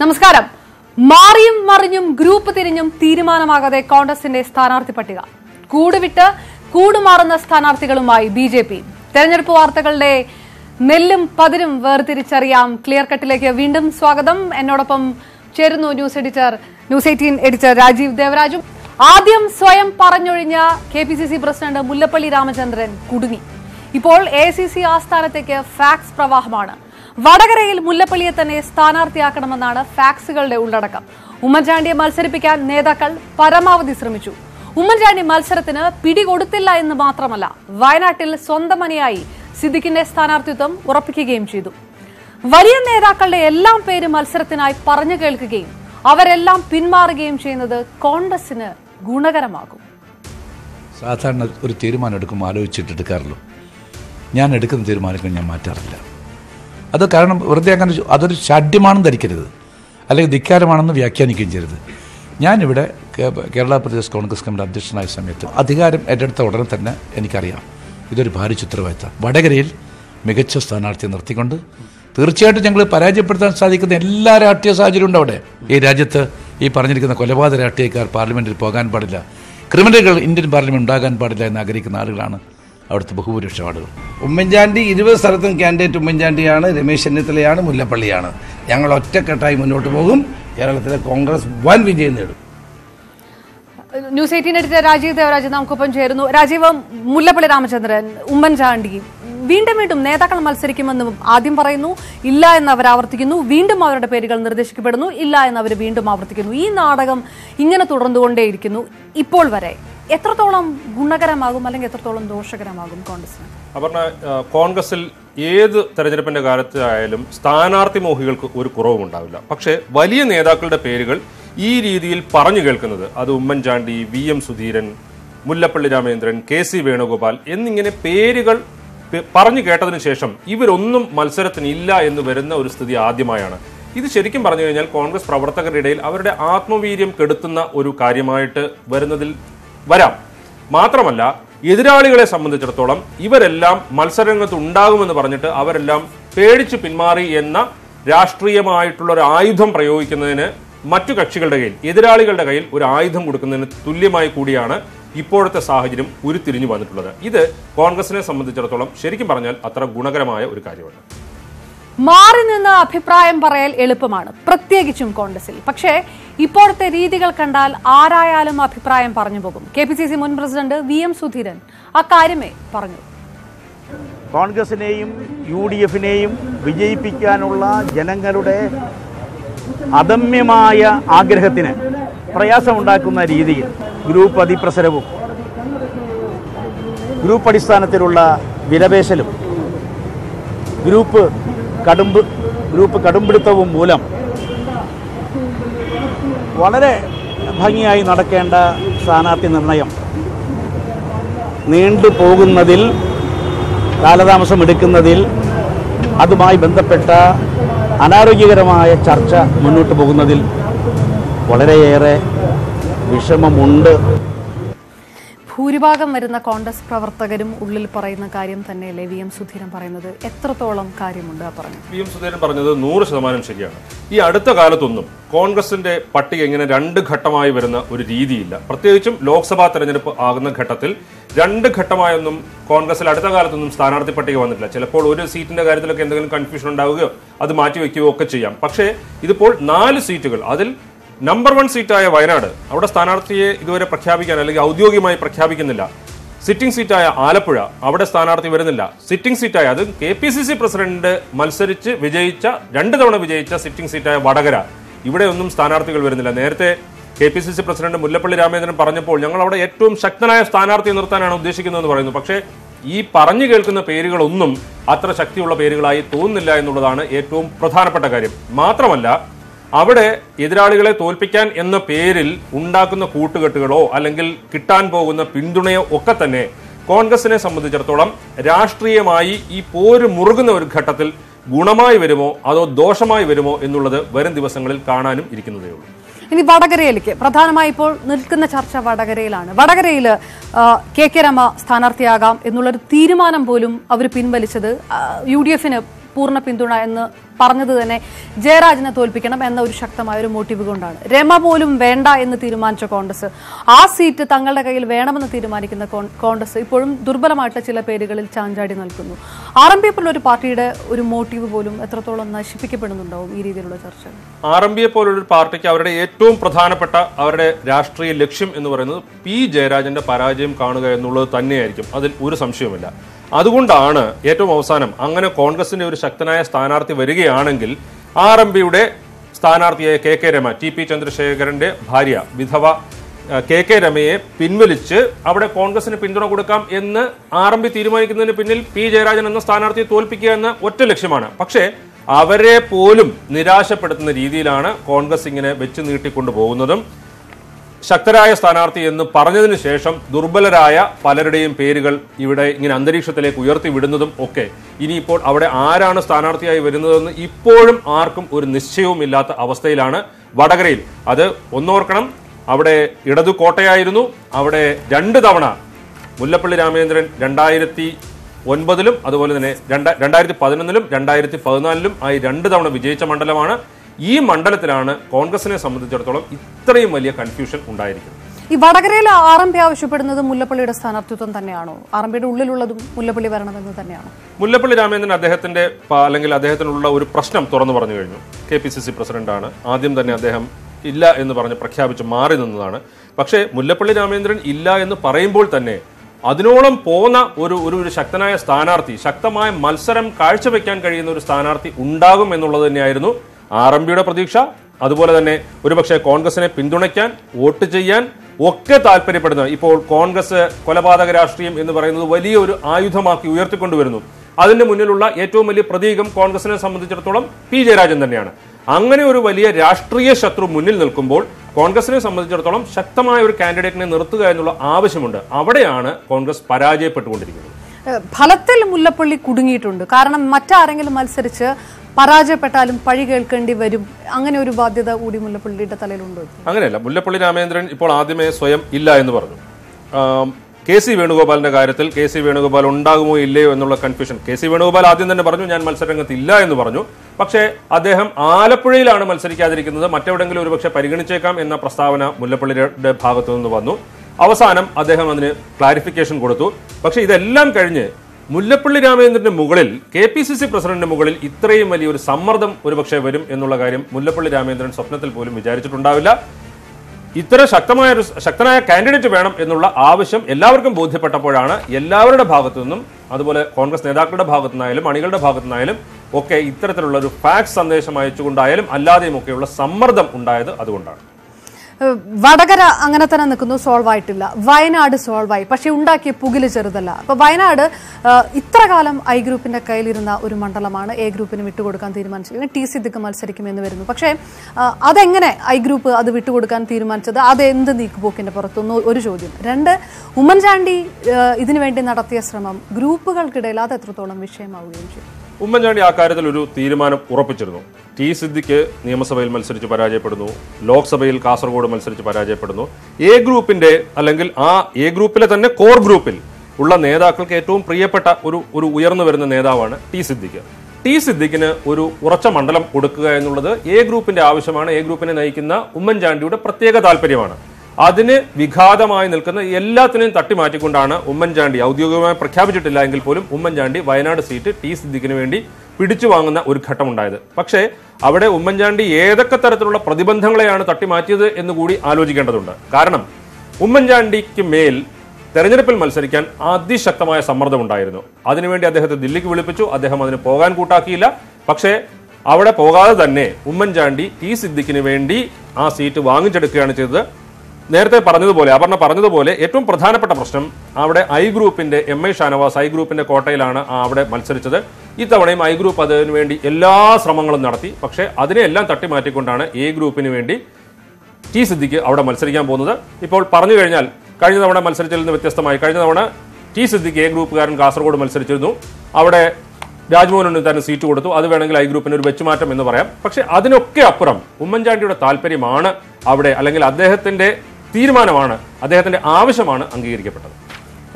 നമസ്കാരം. മാറിയും മറിഞ്ഞും ഗ്രൂപ്പ് തിരിഞ്ഞും തീരുമാനമാകാതെ കോൺഗ്രസിന്റെ സ്ഥാനാർത്ഥി പട്ടിക. കൂടുവിട്ട് കൂടുമാറുന്ന സ്ഥാനാർത്ഥികളുമായി ബി ജെ പി. തെരഞ്ഞെടുപ്പ് വാർത്തകളുടെ നെല്ലും പതിരും വേർതിരിച്ചറിയാം. ക്ലിയർ കട്ടിലേക്ക് വീണ്ടും സ്വാഗതം. എന്നോടൊപ്പം ചേരുന്നു news editor news eighteen editor Rajeev ദേവരാജും. ആദ്യം സ്വയം പറഞ്ഞൊഴിഞ്ഞ K P C C president Mullappally Ramachandran കുടുങ്ങി. ഇപ്പോൾ എ സി സി ആസ്ഥാനത്തേക്ക് ഫാക്സ് പ്രവാഹമാണ്. വടകരയിൽ മുല്ലപ്പള്ളിയെ തന്നെ സ്ഥാനാർത്ഥിയാക്കണമെന്നാണ് ഫാക്സുകളുടെ ഉള്ളടക്കം. ഉമ്മൻചാണ്ടിയെ മത്സരിപ്പിക്കാൻ നേതാക്കൾ പരമാവധി ശ്രമിച്ചു. ഉമ്മൻചാണ്ടി മത്സരത്തിന് പിടികൊടുത്തില്ല എന്ന് മാത്രമല്ല വയനാട്ടിൽ സ്വന്തം അണിയായി സിദ്ദിഖിന്റെ സ്ഥാനാർത്ഥിത്വം ഉറപ്പിക്കുകയും ചെയ്തു. വലിയ നേതാക്കളുടെ എല്ലാം പേര് മത്സരത്തിനായി പറഞ്ഞു കേൾക്കുകയും അവരെല്ലാം പിന്മാറുകയും ചെയ്യുന്നത് കോൺഗ്രസിന് ഗുണകരമാകും. സാധാരണ ഒരു തീരുമാനം എടുക്കുമ്പോൾ ആലോചിച്ചിട്ട് എടുക്കാറുള്ളൂ ഞാൻ എടുക്കുന്ന തീരുമാനങ്ങൾ ഞാൻ മാറ്റാറില്ല. അത് കാരണം വെറുതെ അങ്ങനെ അതൊരു ഷാഢ്യമാണെന്ന് ധരിക്കരുത്. അല്ലെങ്കിൽ ധിക്കാരമാണെന്ന് വ്യാഖ്യാനിക്കുകയും ചെയ്യരുത്. ഞാനിവിടെ കേരള പ്രദേശ് കോൺഗ്രസ് കമ്മിറ്റി അധ്യക്ഷനായ സമയത്ത് അധികാരം ഏറ്റെടുത്ത ഉടനെ തന്നെ എനിക്കറിയാം. ഇതൊരു ഭാരിച്ച ഉത്തരവാദിത്തം വടകരയിൽ മികച്ച സ്ഥാനാർത്ഥിയെ നിർത്തിക്കൊണ്ട് തീർച്ചയായിട്ടും ഞങ്ങൾ പരാജയപ്പെടുത്താൻ സാധിക്കുന്ന എല്ലാ രാഷ്ട്രീയ സാഹചര്യവും ഉണ്ട് അവിടെ. ഈ രാജ്യത്ത് ഈ പറഞ്ഞിരിക്കുന്ന കൊലപാതക രാഷ്ട്രീയക്കാർ പാർലമെന്റിൽ പോകാൻ പാടില്ല. ക്രിമിനലുകൾ ഇന്ത്യൻ പാർലമെന്റ് ഉണ്ടാകാൻ പാടില്ല എന്ന് ആഗ്രഹിക്കുന്ന ആളുകളാണ് അവിടുത്തെ ബഹുഭൂരിപക്ഷം ആളുകൾ ഉമ്മൻചാണ്ടി ഇരുപത് സ്ഥലത്തും കാൻഡിഡേറ്റ് ഉമ്മൻചാണ്ടിയാണ് രമേശ് ചെന്നിത്തലയാണ് മുല്ലപ്പള്ളിയാണ്. ഞങ്ങൾ ഒറ്റക്കെട്ടായി മുന്നോട്ട് പോകും. കേരളത്തിലെ കോൺഗ്രസ് വൻ വിജയം നേടും. News eighteen editor Rajeev Devaraj നമുക്കൊപ്പം ചേരുന്നു. രാജീവ് മുല്ലപ്പള്ളി രാമചന്ദ്രൻ ഉമ്മൻചാണ്ടി വീണ്ടും വീണ്ടും നേതാക്കൾ മത്സരിക്കുമെന്ന് ആദ്യം പറയുന്നു ഇല്ല എന്ന് അവർ ആവർത്തിക്കുന്നു. വീണ്ടും അവരുടെ പേരുകൾ നിർദ്ദേശിക്കപ്പെടുന്നു ഇല്ല എന്ന് അവർ വീണ്ടും ആവർത്തിക്കുന്നു. ഈ നാടകം ഇങ്ങനെ തുടർന്നുകൊണ്ടേയിരിക്കുന്നു. ഇപ്പോൾ വരെ എത്രത്തോളം ഗുണകരമാകും അല്ലെങ്കിൽ എത്രത്തോളം ദോഷകരമാകും കോൺഗ്രസിന് അപർണ കോൺഗ്രസിൽ ഏത് തെരഞ്ഞെടുപ്പിന്റെ കാലത്തായാലും സ്ഥാനാർത്ഥി മോഹികൾക്ക് ഒരു കുറവും ഉണ്ടാവില്ല. പക്ഷേ വലിയ നേതാക്കളുടെ പേരുകൾ ഈ രീതിയിൽ പറഞ്ഞു കേൾക്കുന്നത് അത് Oommen Chandy V M Sudheeran Mullappally Ramachandran K C Venugopal എന്നിങ്ങനെ പേരുകൾ പറഞ്ഞു കേട്ടതിന് ശേഷം ഇവരൊന്നും മത്സരത്തിന് ഇല്ല എന്ന് വരുന്ന ഒരു സ്ഥിതി ആദ്യമായാണ്. ഇത് ശരിക്കും പറഞ്ഞു കഴിഞ്ഞാൽ കോൺഗ്രസ് പ്രവർത്തകരുടെ ഇടയിൽ അവരുടെ ആത്മവീര്യം കെടുത്തുന്ന ഒരു കാര്യമായിട്ട് വരുന്നതിൽ വരാം. മാത്രമല്ല എതിരാളികളെ സംബന്ധിച്ചിടത്തോളം ഇവരെല്ലാം മത്സരരംഗത്ത് ഉണ്ടാകുമെന്ന് പറഞ്ഞിട്ട് അവരെല്ലാം പേടിച്ച് പിന്മാറി എന്ന രാഷ്ട്രീയമായിട്ടുള്ള ഒരു ആയുധം പ്രയോഗിക്കുന്നതിന് മറ്റു കക്ഷികളുടെ കയ്യിൽ എതിരാളികളുടെ കയ്യിൽ ഒരു ആയുധം കൊടുക്കുന്നതിന് തുല്യമായി കൂടിയാണ് ഇപ്പോഴത്തെ സാഹചര്യം ഉരുത്തിരിഞ്ഞു വന്നിട്ടുള്ളത്. ഇത് കോൺഗ്രസിനെ സംബന്ധിച്ചിടത്തോളം ശരിക്കും പറഞ്ഞാൽ അത്ര ഗുണകരമായ ഒരു കാര്യമാണ് മാറി നിന്ന് അഭിപ്രായം പറയൽ എളുപ്പമാണ്. പ്രത്യേകിച്ചും കോൺഗ്രസിൽ. പക്ഷേ ഇപ്പോഴത്തെ രീതികൾ കണ്ടാൽ ആരായാലും അഭിപ്രായം പറഞ്ഞു പോകും. കെ പി സി സി മുൻ പ്രസിഡന്റ് വി എം സുധീരൻ അക്കാര്യമേ പറഞ്ഞു. കോൺഗ്രസിനെയും യു ഡി എഫിനെയും വിജയിപ്പിക്കാനുള്ള ജനങ്ങളുടെ അദമ്യമായ ആഗ്രഹത്തിന് പ്രയാസമുണ്ടാക്കുന്ന രീതിയിൽ ഗ്രൂപ്പ് അതിപ്രസരവും ഗ്രൂപ്പ് അടിസ്ഥാനത്തിലുള്ള വിലപേശലും ഗ്രൂപ്പ് കടുംബ് ഗ്രൂപ്പ് കടുംപിടുത്തവും മൂലം വളരെ ഭംഗിയായി നടക്കേണ്ട സ്ഥാനാർത്ഥി നിർണയം. നീണ്ടു പോകുന്നതിൽ കാലതാമസം എടുക്കുന്നതിൽ അതുമായി ബന്ധപ്പെട്ട അനാരോഗ്യകരമായ ചർച്ച മുന്നോട്ട് പോകുന്നതിൽ വളരെയേറെ വിഷമമുണ്ട്. ഭൂരിഭാഗം വരുന്ന കോൺഗ്രസ് പ്രവർത്തകരും ഉള്ളിൽ പറയുന്ന കാര്യം തന്നെയല്ലേ വി എം സുധീരൻ പറയുന്നത്? എത്രത്തോളം കാര്യമുണ്ട് വി പറഞ്ഞു പി എം സുധീരൻ പറഞ്ഞത് നൂറ് ശതമാനം ശരിയാണ്. ഈ അടുത്ത കാലത്തൊന്നും കോൺഗ്രസിന്റെ പട്ടിക ഇങ്ങനെ രണ്ട് ഘട്ടമായി വരുന്ന ഒരു രീതിയില്ല. പ്രത്യേകിച്ചും ലോക്സഭാ തെരഞ്ഞെടുപ്പ് ആകുന്ന ഘട്ടത്തിൽ രണ്ട് ഘട്ടമായൊന്നും കോൺഗ്രസിൽ അടുത്ത കാലത്തൊന്നും സ്ഥാനാർത്ഥി പട്ടിക വന്നിട്ടില്ല. ചിലപ്പോൾ ഒരു സീറ്റിന്റെ കാര്യത്തിലൊക്കെ എന്തെങ്കിലും കൺഫ്യൂഷൻ ഉണ്ടാവുകയോ അത് മാറ്റിവെക്കുകയോ ഒക്കെ ചെയ്യാം. പക്ഷേ ഇതിപ്പോൾ നാല് സീറ്റുകൾ. അതിൽ നമ്പർ വൺ സീറ്റായ വയനാട് അവിടെ സ്ഥാനാർത്ഥിയെ ഇതുവരെ പ്രഖ്യാപിക്കാൻ അല്ലെങ്കിൽ ഔദ്യോഗികമായി പ്രഖ്യാപിക്കുന്നില്ല. സിറ്റിംഗ് സീറ്റായ ആലപ്പുഴ അവിടെ സ്ഥാനാർത്ഥി വരുന്നില്ല. സിറ്റിംഗ് സീറ്റായ അത് K P C C president മത്സരിച്ച് വിജയിച്ച രണ്ട് തവണ വിജയിച്ച സിറ്റിംഗ് സീറ്റായ വടകര. ഇവിടെ ഒന്നും സ്ഥാനാർത്ഥികൾ വരുന്നില്ല. നേരത്തെ K P C C president Mullappally Ramachandran പറഞ്ഞപ്പോൾ ഞങ്ങൾ അവിടെ ഏറ്റവും ശക്തനായ സ്ഥാനാർത്ഥിയെ നിർത്താനാണ് ഉദ്ദേശിക്കുന്നതെന്ന് പറയുന്നു. പക്ഷേ ഈ പറഞ്ഞു കേൾക്കുന്ന പേരുകളൊന്നും അത്ര ശക്തിയുള്ള പേരുകളായി തോന്നുന്നില്ല എന്നുള്ളതാണ് ഏറ്റവും പ്രധാനപ്പെട്ട കാര്യം. മാത്രമല്ല അവിടെ എതിരാളികളെ തോൽപ്പിക്കാൻ എന്ന പേരിൽ ഉണ്ടാക്കുന്ന കൂട്ടുകെട്ടുകളോ അല്ലെങ്കിൽ കിട്ടാൻ പോകുന്ന പിന്തുണയോ ഒക്കെ തന്നെ കോൺഗ്രസിനെ സംബന്ധിച്ചിടത്തോളം രാഷ്ട്രീയമായി ഈ പോര് മുറുകുന്ന ഒരു ഘട്ടത്തിൽ ഗുണമായി വരുമോ അതോ ദോഷമായി വരുമോ എന്നുള്ളത് വരും ദിവസങ്ങളിൽ കാണാനും ഇരിക്കുന്നതേ ഉള്ളൂ. ഇനി വടകരയിലേക്ക്. പ്രധാനമായി ഇപ്പോൾ നിൽക്കുന്ന ചർച്ച വടകരയിലാണ്. വടകരയിൽ കെ കെ രമ സ്ഥാനാർത്ഥിയാകാം എന്നുള്ളൊരു തീരുമാനം പോലും അവർ പിൻവലിച്ചത് യു ഡി എഫിന് പൂർണ പിന്തുണ എന്ന് പറഞ്ഞത് തന്നെ ജയരാജനെ തോൽപ്പിക്കണം എന്ന ഒരു ശക്തമായ ഒരു മോട്ടീവ് കൊണ്ടാണ്. രമ പോലും വേണ്ട എന്ന് തീരുമാനിച്ച കോൺഗ്രസ് ആ സീറ്റ് തങ്ങളുടെ കയ്യിൽ വേണമെന്ന് തീരുമാനിക്കുന്ന കോൺ- കോൺഗ്രസ് ഇപ്പോഴും ദുർബലമായിട്ടുള്ള ചില പേരുകളിൽ ചാഞ്ചാടി നൽകുന്നു ആർ എം പി പോലുള്ള ഒരു പാർട്ടിയുടെ ഒരു മോട്ടീവ് പോലും എത്രത്തോളം നശിപ്പിക്കപ്പെടുന്നുണ്ടാവും ഈ രീതിയിലുള്ള ചർച്ച ആർ എം ബിയെ പോലൊരു പാർട്ടിക്ക് അവരുടെ ഏറ്റവും പ്രധാനപ്പെട്ട അവരുടെ രാഷ്ട്രീയ ലക്ഷ്യം എന്ന് പറയുന്നത് പി ജയരാജന്റെ പരാജയം കാണുക എന്നുള്ളത് തന്നെയായിരിക്കും. അതിൽ ഒരു സംശയവുമില്ല. അതുകൊണ്ടാണ് ഏറ്റവും അവസാനം അങ്ങനെ കോൺഗ്രസിന്റെ ഒരു ശക്തനായ സ്ഥാനാർത്ഥി വരികയാണെങ്കിൽ ആർ എം പിയുടെ സ്ഥാനാർത്ഥിയായ K K Rema T P ചന്ദ്രശേഖരന്റെ ഭാര്യ വിധവ കെ കെ രമയെ പിൻവലിച്ച് അവിടെ കോൺഗ്രസിന് പിന്തുണ കൊടുക്കാം എന്ന് ആർ എം പി തീരുമാനിക്കുന്നതിന് പിന്നിൽ പി ജയരാജൻ എന്ന സ്ഥാനാർത്ഥിയെ തോൽപ്പിക്കുക എന്ന ഒറ്റ ലക്ഷ്യമാണ്. പക്ഷേ അവരെ പോലും നിരാശപ്പെടുത്തുന്ന രീതിയിലാണ് കോൺഗ്രസ് ഇങ്ങനെ വെച്ച് നീട്ടിക്കൊണ്ടു പോകുന്നതും ശക്തരായ സ്ഥാനാർത്ഥി എന്ന് പറഞ്ഞതിന് ശേഷം ദുർബലരായ പലരുടെയും പേരുകൾ ഇവിടെ ഇങ്ങനെ അന്തരീക്ഷത്തിലേക്ക് ഉയർത്തി വിടുന്നതും ഒക്കെ. ഇനിയിപ്പോൾ അവിടെ ആരാണ് സ്ഥാനാർത്ഥിയായി വരുന്നതെന്ന് ഇപ്പോഴും ആർക്കും ഒരു നിശ്ചയവുമില്ലാത്ത അവസ്ഥയിലാണ് വടകരയിൽ. അത് ഒന്നോർക്കണം. അവിടെ ഇടതു കോട്ടയായിരുന്നു. അവിടെ രണ്ട് തവണ മുല്ലപ്പള്ളി രാമചന്ദ്രൻ രണ്ടായിരത്തി ഒൻപതിലും അതുപോലെ തന്നെ രണ്ട- രണ്ടായിരത്തി പതിനൊന്നിലും രണ്ടായിരത്തി പതിനാലിലും ആയി രണ്ട് തവണ വിജയിച്ച മണ്ഡലമാണ്. ഈ മണ്ഡലത്തിലാണ് കോൺഗ്രസിനെ സംബന്ധിച്ചിടത്തോളം ഇത്രയും വലിയ കൺഫ്യൂഷൻ ഉണ്ടായിരിക്കുന്നത്. ഈ വടകരയിൽ ആർ എം പി ആവശ്യപ്പെടുന്നത് മുല്ലപ്പള്ളിയുടെ സ്ഥാനാർത്ഥിത്വം തന്നെയാണോ? ആർ എം പിയുടെ ഉള്ളിലുള്ളതും മുല്ലപ്പള്ളി വരണമെന്ന് തന്നെയാണോ? മുല്ലപ്പള്ളി രാമചന്ദ്രൻ അദ്ദേഹത്തിന്റെ അല്ലെങ്കിൽ അദ്ദേഹത്തിനുള്ള ഒരു പ്രശ്നം തുറന്നു പറഞ്ഞു കഴിഞ്ഞു. കെ പി സി സി പ്രസിഡന്റാണ്. ആദ്യം തന്നെ അദ്ദേഹം ഇല്ല എന്ന് പറഞ്ഞ് പ്രഖ്യാപിച്ച് മാറി നിന്നതാണ്. പക്ഷേ മുല്ലപ്പള്ളി രാമചന്ദ്രൻ ഇല്ല എന്ന് പറയുമ്പോൾ തന്നെ അതിനോളം പോന്ന ഒരു ഒരു ഒരു ശക്തനായ സ്ഥാനാർത്ഥി ശക്തമായ മത്സരം കാഴ്ചവെക്കാൻ കഴിയുന്ന ഒരു സ്ഥാനാർത്ഥി ഉണ്ടാകും എന്നുള്ളത് തന്നെയായിരുന്നു ആർ എം പിയുടെ പ്രതീക്ഷ അതുപോലെ തന്നെ ഒരുപക്ഷെ കോൺഗ്രസിനെ പിന്തുണയ്ക്കാൻ വോട്ട് ചെയ്യാൻ ഒക്കെ താല്പര്യപ്പെടുന്ന ഇപ്പോൾ കോൺഗ്രസ് കൊലപാതക രാഷ്ട്രീയം എന്ന് പറയുന്നത് വലിയ ഒരു ആയുധമാക്കി ഉയർത്തിക്കൊണ്ടുവരുന്നു. അതിന്റെ മുന്നിലുള്ള ഏറ്റവും വലിയ പ്രതീകം കോൺഗ്രസിനെ സംബന്ധിച്ചിടത്തോളം പി. ജയരാജൻ തന്നെയാണ്. അങ്ങനെ ഒരു വലിയ രാഷ്ട്രീയ ശത്രു മുന്നിൽ നിൽക്കുമ്പോൾ കോൺഗ്രസിനെ സംബന്ധിച്ചിടത്തോളം ശക്തമായ ഒരു കാൻഡിഡേറ്റിനെ നിർത്തുക എന്നുള്ള ആവശ്യമുണ്ട്. അവിടെയാണ് കോൺഗ്രസ് പരാജയപ്പെട്ടുകൊണ്ടിരിക്കുന്നത്. ഫലത്തിൽ മുല്ലപ്പള്ളി കുടുങ്ങിയിട്ടുണ്ട്. കാരണം മറ്റാരെങ്കിലും മത്സരിച്ച് പരാജയപ്പെട്ടാലും പഴി കേൾക്കേണ്ടി വരും. അങ്ങനെ ഒരു ബാധ്യത കൂടി മുല്ലപ്പള്ളിയുടെ തലയിലുണ്ടോ അങ്ങനെയല്ല മുല്ലപ്പള്ളി രാമേന്ദ്രൻ ഇപ്പോൾ ആദ്യമേ സ്വയം ഇല്ല എന്ന് പറഞ്ഞു. കെ സി വേണുഗോപാലിന്റെ കാര്യത്തിൽ കെ സി വേണുഗോപാൽ ഉണ്ടാകുമോ ഇല്ലയോ എന്നുള്ള കൺഫ്യൂഷൻ കെ സി വേണുഗോപാൽ ആദ്യം തന്നെ പറഞ്ഞു ഞാൻ മത്സരരംഗത്ത് ഇല്ല എന്ന് പറഞ്ഞു. പക്ഷേ അദ്ദേഹം ആലപ്പുഴയിലാണ് മത്സരിക്കാതിരിക്കുന്നത്. മറ്റെവിടെങ്കിലും ഒരുപക്ഷെ പരിഗണിച്ചേക്കാം എന്ന പ്രസ്താവന മുല്ലപ്പള്ളിയുടെ ഭാഗത്തു നിന്ന് വന്നു. അവസാനം അദ്ദേഹം അതിന് ക്ലാരിഫിക്കേഷൻ കൊടുത്തു. പക്ഷേ ഇതെല്ലാം കഴിഞ്ഞ് മുല്ലപ്പള്ളി രാമചന്ദ്രന്റെ മുകളിൽ കെ പി സി സി പ്രസിഡന്റിന്റെ മുകളിൽ ഇത്രയും വലിയൊരു സമ്മർദ്ദം ഒരുപക്ഷെ വരും എന്നുള്ള കാര്യം മുല്ലപ്പള്ളി രാമചന്ദ്രൻ സ്വപ്നത്തിൽ പോലും വിചാരിച്ചിട്ടുണ്ടാവില്ല. ഇത്ര ശക്തമായ ഒരു ശക്തനായ കാൻഡിഡേറ്റ് വേണം എന്നുള്ള ആവശ്യം എല്ലാവർക്കും ബോധ്യപ്പെട്ടപ്പോഴാണ് എല്ലാവരുടെ ഭാഗത്തു നിന്നും അതുപോലെ കോൺഗ്രസ് നേതാക്കളുടെ ഭാഗത്തു നിന്നായാലും അണികളുടെ ഭാഗത്തു നിന്നായാലും ഒക്കെ ഇത്തരത്തിലുള്ള ഒരു ഫാക്സ് സന്ദേശം അയച്ചുകൊണ്ടായാലും അല്ലാതെയും ഒക്കെയുള്ള സമ്മർദ്ദം ഉണ്ടായത് അതുകൊണ്ടാണ്. വടകര അങ്ങനെ തന്നെ നിൽക്കുന്നു സോൾവ് ആയിട്ടില്ല. വയനാട് സോൾവ് ആയി. പക്ഷെ ഉണ്ടാക്കിയ പുകിൽ ചെറുതല്ല. അപ്പൊ വയനാട് ഇത്ര കാലം ഐ ഗ്രൂപ്പിന്റെ കയ്യിലിരുന്ന ഒരു മണ്ഡലമാണ്. എ ഗ്രൂപ്പിന് വിട്ടുകൊടുക്കാൻ തീരുമാനിച്ചത്. ടി സി ദിക്ക് മത്സരിക്കുമെന്ന് വരുന്നു. പക്ഷേ അതെങ്ങനെ ഐ ഗ്രൂപ്പ് അത് വിട്ടുകൊടുക്കാൻ തീരുമാനിച്ചത്? അത് എന്ത് നീക്കുപോക്കിന്റെ പുറത്തുനിന്ന്? ഒരു ചോദ്യം. രണ്ട് ഉമ്മൻചാണ്ടി ഇതിനുവേണ്ടി ഇതിനു വേണ്ടി നടത്തിയ ശ്രമം ഗ്രൂപ്പുകൾക്കിടയിൽ അത് എത്രത്തോളം വിഷയമാവുകയും ചെയ്തു ഉമ്മൻചാണ്ടി ആ കാര്യത്തിൽ ഒരു തീരുമാനം ഉറപ്പിച്ചിരുന്നു. ടി സിദ്ദിക്ക് നിയമസഭയിൽ മത്സരിച്ച് പരാജയപ്പെടുന്നു. ലോക്സഭയിൽ കാസർഗോഡ് മത്സരിച്ച് പരാജയപ്പെടുന്നു. എ ഗ്രൂപ്പിന്റെ അല്ലെങ്കിൽ ആ എ ഗ്രൂപ്പിലെ തന്നെ കോർ ഗ്രൂപ്പിൽ ഉള്ള നേതാക്കൾക്ക് ഏറ്റവും പ്രിയപ്പെട്ട ഒരു ഒരു ഉയർന്നു വരുന്ന നേതാവാണ് ടി സിദ്ദിഖ്. ടി സിദ്ദിഖിന് ഒരു ഉറച്ച മണ്ഡലം കൊടുക്കുക എന്നുള്ളത് എ ഗ്രൂപ്പിന്റെ ആവശ്യമാണ്. എ ഗ്രൂപ്പിനെ നയിക്കുന്ന ഉമ്മൻചാണ്ടിയുടെ പ്രത്യേക താല്പര്യമാണ് അതിന് വിഘാതമായി നിൽക്കുന്ന എല്ലാത്തിനെയും തട്ടിമാറ്റിക്കൊണ്ടാണ് ഉമ്മൻചാണ്ടി ഔദ്യോഗികമായി പ്രഖ്യാപിച്ചിട്ടില്ല എങ്കിൽ പോലും ഉമ്മൻചാണ്ടി വയനാട് സീറ്റ് ടി സിദ്ദിഖിന് വേണ്ടി പിടിച്ചു വാങ്ങുന്ന ഒരു ഘട്ടമുണ്ടായത്. പക്ഷേ അവിടെ ഉമ്മൻചാണ്ടി ഏതൊക്കെ തരത്തിലുള്ള പ്രതിബന്ധങ്ങളെയാണ് തട്ടിമാറ്റിയത് എന്ന് കൂടി ആലോചിക്കേണ്ടതുണ്ട്. കാരണം ഉമ്മൻചാണ്ടിക്ക് മേൽ തെരഞ്ഞെടുപ്പിൽ മത്സരിക്കാൻ അതിശക്തമായ സമ്മർദ്ദം ഉണ്ടായിരുന്നു അതിനുവേണ്ടി അദ്ദേഹത്തെ ദില്ലിക്ക് വിളിപ്പിച്ചു. അദ്ദേഹം അതിന് പോകാൻ കൂട്ടാക്കിയില്ല. പക്ഷേ അവിടെ പോകാതെ തന്നെ ഉമ്മൻചാണ്ടി ടി സിദ്ദിഖിന് വേണ്ടി ആ സീറ്റ് വാങ്ങിച്ചെടുക്കുകയാണ് ചെയ്തത്. നേരത്തെ പറഞ്ഞതുപോലെ അപർണ പറഞ്ഞതുപോലെ ഏറ്റവും പ്രധാനപ്പെട്ട പ്രശ്നം അവിടെ ഐ ഗ്രൂപ്പിന്റെ എം ഐ ഷാനവാസ് ഐ ഗ്രൂപ്പിന്റെ കോട്ടയിലാണ് അവിടെ മത്സരിച്ചത്. ഇത്തവണയും ഐ ഗ്രൂപ്പ് അതിനു വേണ്ടി എല്ലാ ശ്രമങ്ങളും നടത്തി പക്ഷേ അതിനെല്ലാം തട്ടിമാറ്റിക്കൊണ്ടാണ് എ ഗ്രൂപ്പിന് വേണ്ടി ടി സിദ്ദിഖ് അവിടെ മത്സരിക്കാൻ പോകുന്നത്. ഇപ്പോൾ പറഞ്ഞു കഴിഞ്ഞാൽ കഴിഞ്ഞ തവണ മത്സരിച്ചതിൽ നിന്ന് വ്യത്യസ്തമായി കഴിഞ്ഞ തവണ ടി സിദ്ദിഖ് എ ഗ്രൂപ്പുകാരൻ കാസർഗോഡ് മത്സരിച്ചിരുന്നു. അവിടെ രാജ്മോഹൻ തന്നെ സീറ്റ് കൊടുത്തു. അത് വേണമെങ്കിൽ ഐ ഗ്രൂപ്പിന് ഒരു വെച്ചുമാറ്റം എന്ന് പറയാം. പക്ഷേ അതിനൊക്കെ അപ്പുറം ഉമ്മൻചാണ്ടിയുടെ താല്പര്യമാണ് അവിടെ അല്ലെങ്കിൽ അദ്ദേഹത്തിന്റെ തീരുമാനമാണ് അദ്ദേഹത്തിന്റെ ആവശ്യമാണ് അംഗീകരിക്കപ്പെട്ടത്.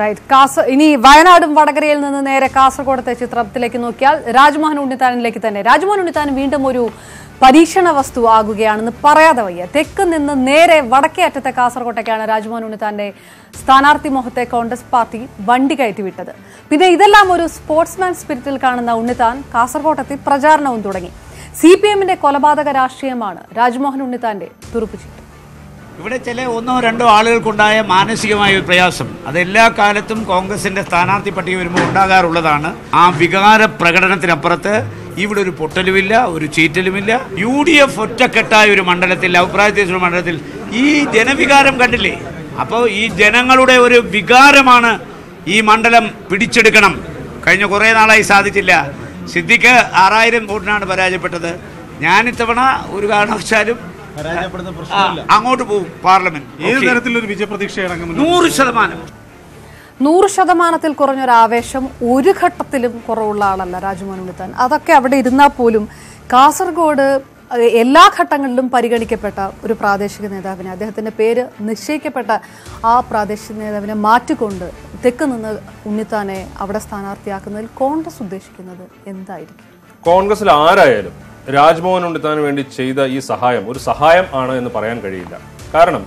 റൈറ്റ് ഇനി വയനാടും വടകരയിൽ നിന്ന് നേരെ കാസർഗോഡത്തെ ചിത്രത്തിലേക്ക് നോക്കിയാൽ രാജ്മോഹൻ ഉണ്ണിത്താനിലേക്ക് തന്നെ. രാജ്മോഹൻ ഉണ്ണിത്താൻ വീണ്ടും ഒരു പരീക്ഷണ വസ്തു ആകുകയാണെന്ന് പറയാതെ വയ്യ. തെക്ക് നിന്ന് നേരെ വടക്കേ അറ്റത്തെ കാസർകോട്ടേക്കാണ് രാജ്മോഹൻ ഉണ്ണിത്താന്റെ സ്ഥാനാർത്ഥി മുഖത്തെ കോൺഗ്രസ് പാർട്ടി വണ്ടി കയറ്റി വിട്ടത് പിന്നെ ഇതെല്ലാം ഒരു സ്പോർട്സ്മാൻ സ്പിരിറ്റിൽ കാണുന്ന ഉണ്ണിത്താൻ കാസർകോട്ടെത്തി പ്രചാരണവും തുടങ്ങി. സി പി എമ്മിന്റെ കൊലപാതക രാഷ്ട്രീയമാണ് രാജ്മോഹൻ ഉണ്ണിത്താന്റെ തുറുപ്പുചീട്ട് ഇവിടെ ചില ഒന്നോ രണ്ടോ ആളുകൾക്കുണ്ടായ മാനസികമായ ഒരു പ്രയാസം. അതെല്ലാ കാലത്തും കോൺഗ്രസിന്റെ സ്ഥാനാർത്ഥി പട്ടിക വരുമ്പോൾ ഉണ്ടാകാറുള്ളതാണ്. ആ വികാര പ്രകടനത്തിനപ്പുറത്ത് ഇവിടെ ഒരു പൊട്ടലുമില്ല ഒരു ചീറ്റലുമില്ല. യു ഡി എഫ് ഒറ്റക്കെട്ടായ ഒരു മണ്ഡലത്തിൽ അഭിപ്രായത്തിൽ മണ്ഡലത്തിൽ ഈ ജനവികാരം കണ്ടില്ലേ? അപ്പോൾ ഈ ജനങ്ങളുടെ ഒരു വികാരമാണ് ഈ മണ്ഡലം പിടിച്ചെടുക്കണം. കഴിഞ്ഞ കുറേ നാളായി സാധിച്ചില്ല. സിദ്ദിഖ് ആറായിരം വോട്ടിനാണ് പരാജയപ്പെട്ടത്. ഞാൻ ഇത്തവണ ഒരു കാരണവശാലും അങ്ങോട്ട് പോകും പാർലമെന്റ്. ഏത്. തരത്തിലൊരു വിജയപ്രതീക്ഷയാണ് നൂറ് ശതമാനം. നൂറ് ശതമാനത്തിൽ കുറഞ്ഞൊരു ആവേശം ഒരു ഘട്ടത്തിലും കുറവുള്ള ആളല്ല രാജ്മോഹൻ ഉണ്ണിത്താൻ അതൊക്കെ അവിടെ ഇരുന്നാൽ പോലും കാസർഗോഡ് എല്ലാ ഘട്ടങ്ങളിലും പരിഗണിക്കപ്പെട്ട ഒരു പ്രാദേശിക നേതാവിനെ അദ്ദേഹത്തിന്റെ പേര് നിശ്ചയിക്കപ്പെട്ട ആ പ്രാദേശിക നേതാവിനെ മാറ്റിക്കൊണ്ട് തെക്ക് നിന്ന് ഉണ്ണിത്താനെ അവിടെ സ്ഥാനാർത്ഥിയാക്കുന്നതിൽ കോൺഗ്രസ് ഉദ്ദേശിക്കുന്നത് എന്തായിരിക്കും? കോൺഗ്രസിൽ ആരായാലും രാജ്മോഹൻ ഉണ്ണിത്താന് വേണ്ടി ചെയ്ത ഈ സഹായം. ഒരു സഹായം ആണ് എന്ന് പറയാൻ കഴിയില്ല. കാരണം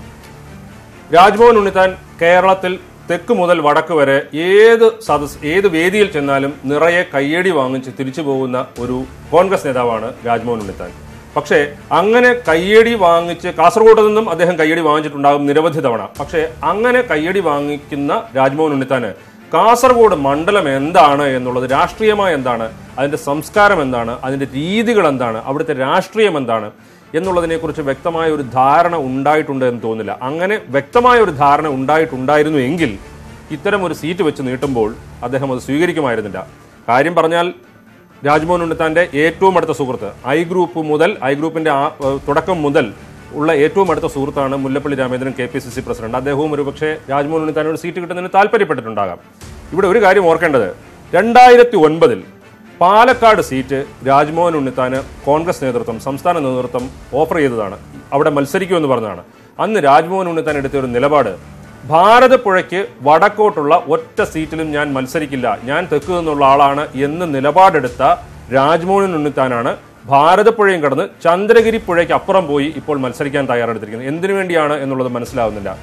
രാജ്മോഹൻ ഉണ്ണിത്താൻ കേരളത്തിൽ തെക്ക് മുതൽ വടക്ക് വരെ ഏത് സദസ് ഏത് വേദിയിൽ ചെന്നാലും നിറയെ കയ്യടി വാങ്ങിച്ച് തിരിച്ചു പോകുന്ന ഒരു കോൺഗ്രസ് നേതാവാണ് രാജ്മോഹൻ ഉണ്ണിത്താൻ പക്ഷേ അങ്ങനെ കയ്യടി വാങ്ങിച്ച് കാസർഗോഡ് നിന്നും അദ്ദേഹം കയ്യടി വാങ്ങിച്ചിട്ടുണ്ടാകും നിരവധി തവണ. പക്ഷേ അങ്ങനെ കയ്യടി വാങ്ങിക്കുന്ന രാജ്മോഹൻ ഉണ്ണിത്താന് കാസർഗോഡ് മണ്ഡലം എന്താണ് എന്നുള്ളത് രാഷ്ട്രീയമായ എന്താണ് അതിന്റെ സംസ്കാരം എന്താണ് അതിന്റെ രീതികൾ എന്താണ് അവിടുത്തെ രാഷ്ട്രീയം എന്താണ് എന്നുള്ളതിനെക്കുറിച്ച് വ്യക്തമായ ഒരു ധാരണ ഉണ്ടായിട്ടുണ്ട് എന്ന് തോന്നില്ല അങ്ങനെ വ്യക്തമായ ഒരു ധാരണ ഉണ്ടായിട്ടുണ്ടായിരുന്നു എങ്കിൽ ഇത്തരം ഒരു സീറ്റ് വെച്ച് നീട്ടുമ്പോൾ അദ്ദേഹം അത് സ്വീകരിക്കുമായിരുന്നില്ല. കാര്യം പറഞ്ഞാൽ രാജ്മോഹൻ ഉണ്ണിത്താന്റെ ഏറ്റവും അടുത്ത സുഹൃത്ത് ഐ ഗ്രൂപ്പ് മുതൽ ഐ ഗ്രൂപ്പിന്റെ തുടക്കം മുതൽ ഉള്ള ഏറ്റവും അടുത്ത സുഹൃത്താണ് Mullappally Ramachandran K P C C president. അദ്ദേഹവും ഒരുപക്ഷെ രാജ്മോഹൻ ഉണ്ണിത്താനോട് സീറ്റ് കിട്ടുന്നതിന് താല്പര്യപ്പെട്ടിട്ടുണ്ടാകാം. ഇവിടെ ഒരു കാര്യം ഓർക്കേണ്ടത്. രണ്ടായിരത്തി ഒൻപതിൽ പാലക്കാട് സീറ്റ് രാജ്മോഹൻ ഉണ്ണിത്താന് കോൺഗ്രസ് നേതൃത്വം സംസ്ഥാന നേതൃത്വം ഓഫർ ചെയ്തതാണ്. അവിടെ മത്സരിക്കുമെന്ന് പറഞ്ഞതാണ്. അന്ന് രാജ്മോഹൻ ഉണ്ണിത്താൻ എടുത്ത ഒരു നിലപാട് ഭാരതപ്പുഴയ്ക്ക് വടക്കോട്ടുള്ള ഒറ്റ സീറ്റിലും ഞാൻ മത്സരിക്കില്ല. ഞാൻ തെക്കു നിന്നുള്ള ആളാണ് എന്ന് നിലപാടെടുത്ത രാജ്മോഹൻ ഉണ്ണിത്താനാണ് ഭാരതപ്പുഴയും കടന്ന് ചന്ദ്രഗിരി പുഴയ്ക്ക് അപ്പുറം പോയി ഇപ്പോൾ മത്സരിക്കാൻ തയ്യാറെടുത്തിരിക്കുന്നത് എന്തിനു വേണ്ടിയാണ് എന്നുള്ളത് മനസ്സിലാവുന്നില്ല.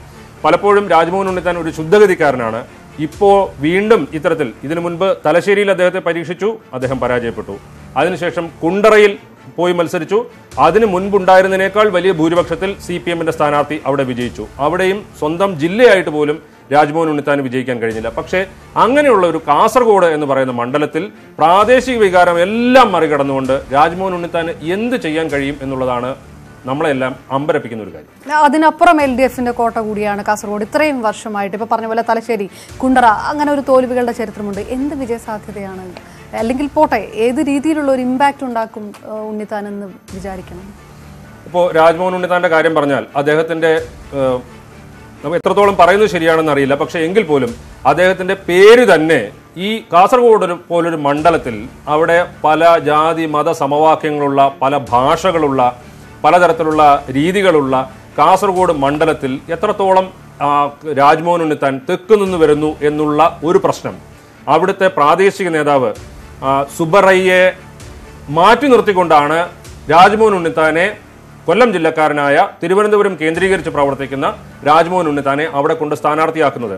പലപ്പോഴും രാജ്മോഹൻ ഉണ്ണിത്താൻ ഒരു ശുദ്ധഗതിക്കാരനാണ്. ഇപ്പോൾ വീണ്ടും ഇത്തരത്തിൽ ഇതിനു മുൻപ് തലശ്ശേരിയിൽ അദ്ദേഹത്തെ പരീക്ഷിച്ചു അദ്ദേഹം പരാജയപ്പെട്ടു. അതിനുശേഷം കുണ്ടറയിൽ പോയി മത്സരിച്ചു. അതിന് മുൻപുണ്ടായിരുന്നതിനേക്കാൾ വലിയ ഭൂരിപക്ഷത്തിൽ സി പി എമ്മിന്റെ സ്ഥാനാർത്ഥി അവിടെ വിജയിച്ചു. അവിടെയും സ്വന്തം ജില്ലയായിട്ട് പോലും രാജ്മോഹൻ ഉണ്ണിത്താന് വിജയിക്കാൻ കഴിഞ്ഞില്ല. പക്ഷേ അങ്ങനെയുള്ള ഒരു കാസർഗോഡ് എന്ന് പറയുന്ന മണ്ഡലത്തിൽ പ്രാദേശിക വികാരം എല്ലാം മറികടന്നുകൊണ്ട് രാജ്മോഹൻ ഉണ്ണിത്താന് എന്ത് ചെയ്യാൻ കഴിയും എന്നുള്ളതാണ് നമ്മളെല്ലാം അമ്പരപ്പിക്കുന്ന ഒരു കാര്യം. അതിനപ്പുറം എൽ ഡി എഫിന്റെ കോട്ട കൂടിയാണ് കാസർഗോഡ്. ഇത്രയും വർഷമായിട്ട് ഇപ്പൊ പറഞ്ഞ പോലെ തലശ്ശേരി കുണ്ടറ അങ്ങനെ ഒരു തോൽവികളുടെ ചരിത്രമുണ്ട്. എന്ത് വിജയ സാധ്യതയാണ് അല്ലെങ്കിൽ പോട്ടെ ഏത് രീതിയിലുള്ള ഒരു ഇമ്പാക്റ്റ് ഉണ്ടാക്കും ഉണ്ണിത്താൻ എന്ന് വിചാരിക്കണം? ഇപ്പോൾ രാജ്മോഹൻ ഉണ്ണിത്താന്റെ കാര്യം പറഞ്ഞാൽ അദ്ദേഹത്തിന്റെ നമുക്ക് എത്രത്തോളം പറയുന്നത് ശരിയാണെന്ന് അറിയില്ല. പക്ഷേ എങ്കിൽ പോലും അദ്ദേഹത്തിന്റെ പേര് തന്നെ ഈ കാസർഗോഡ് പോലൊരു മണ്ഡലത്തിൽ അവിടെ പല ജാതി മത സമവാക്യങ്ങളുള്ള പല ഭാഷകളുള്ള പലതരത്തിലുള്ള രീതികളുള്ള കാസർഗോഡ് മണ്ഡലത്തിൽ എത്രത്തോളം രാജ്മോഹൻ ഉണ്ണിത്താൻ തെക്ക് നിന്ന് വരുന്നു എന്നുള്ള ഒരു പ്രശ്നം. അവിടുത്തെ പ്രാദേശിക നേതാവ് സുബറയ്യെ മാറ്റി നിർത്തിക്കൊണ്ടാണ് രാജ്മോഹൻ ഉണ്ണിത്താനെ കൊല്ലം ജില്ലക്കാരനായ തിരുവനന്തപുരം കേന്ദ്രീകരിച്ച് പ്രവർത്തിക്കുന്ന രാജ്മോഹൻ ഉണ്ണിത്താനെ അവിടെ കൊണ്ട് സ്ഥാനാർത്ഥിയാക്കുന്നത്.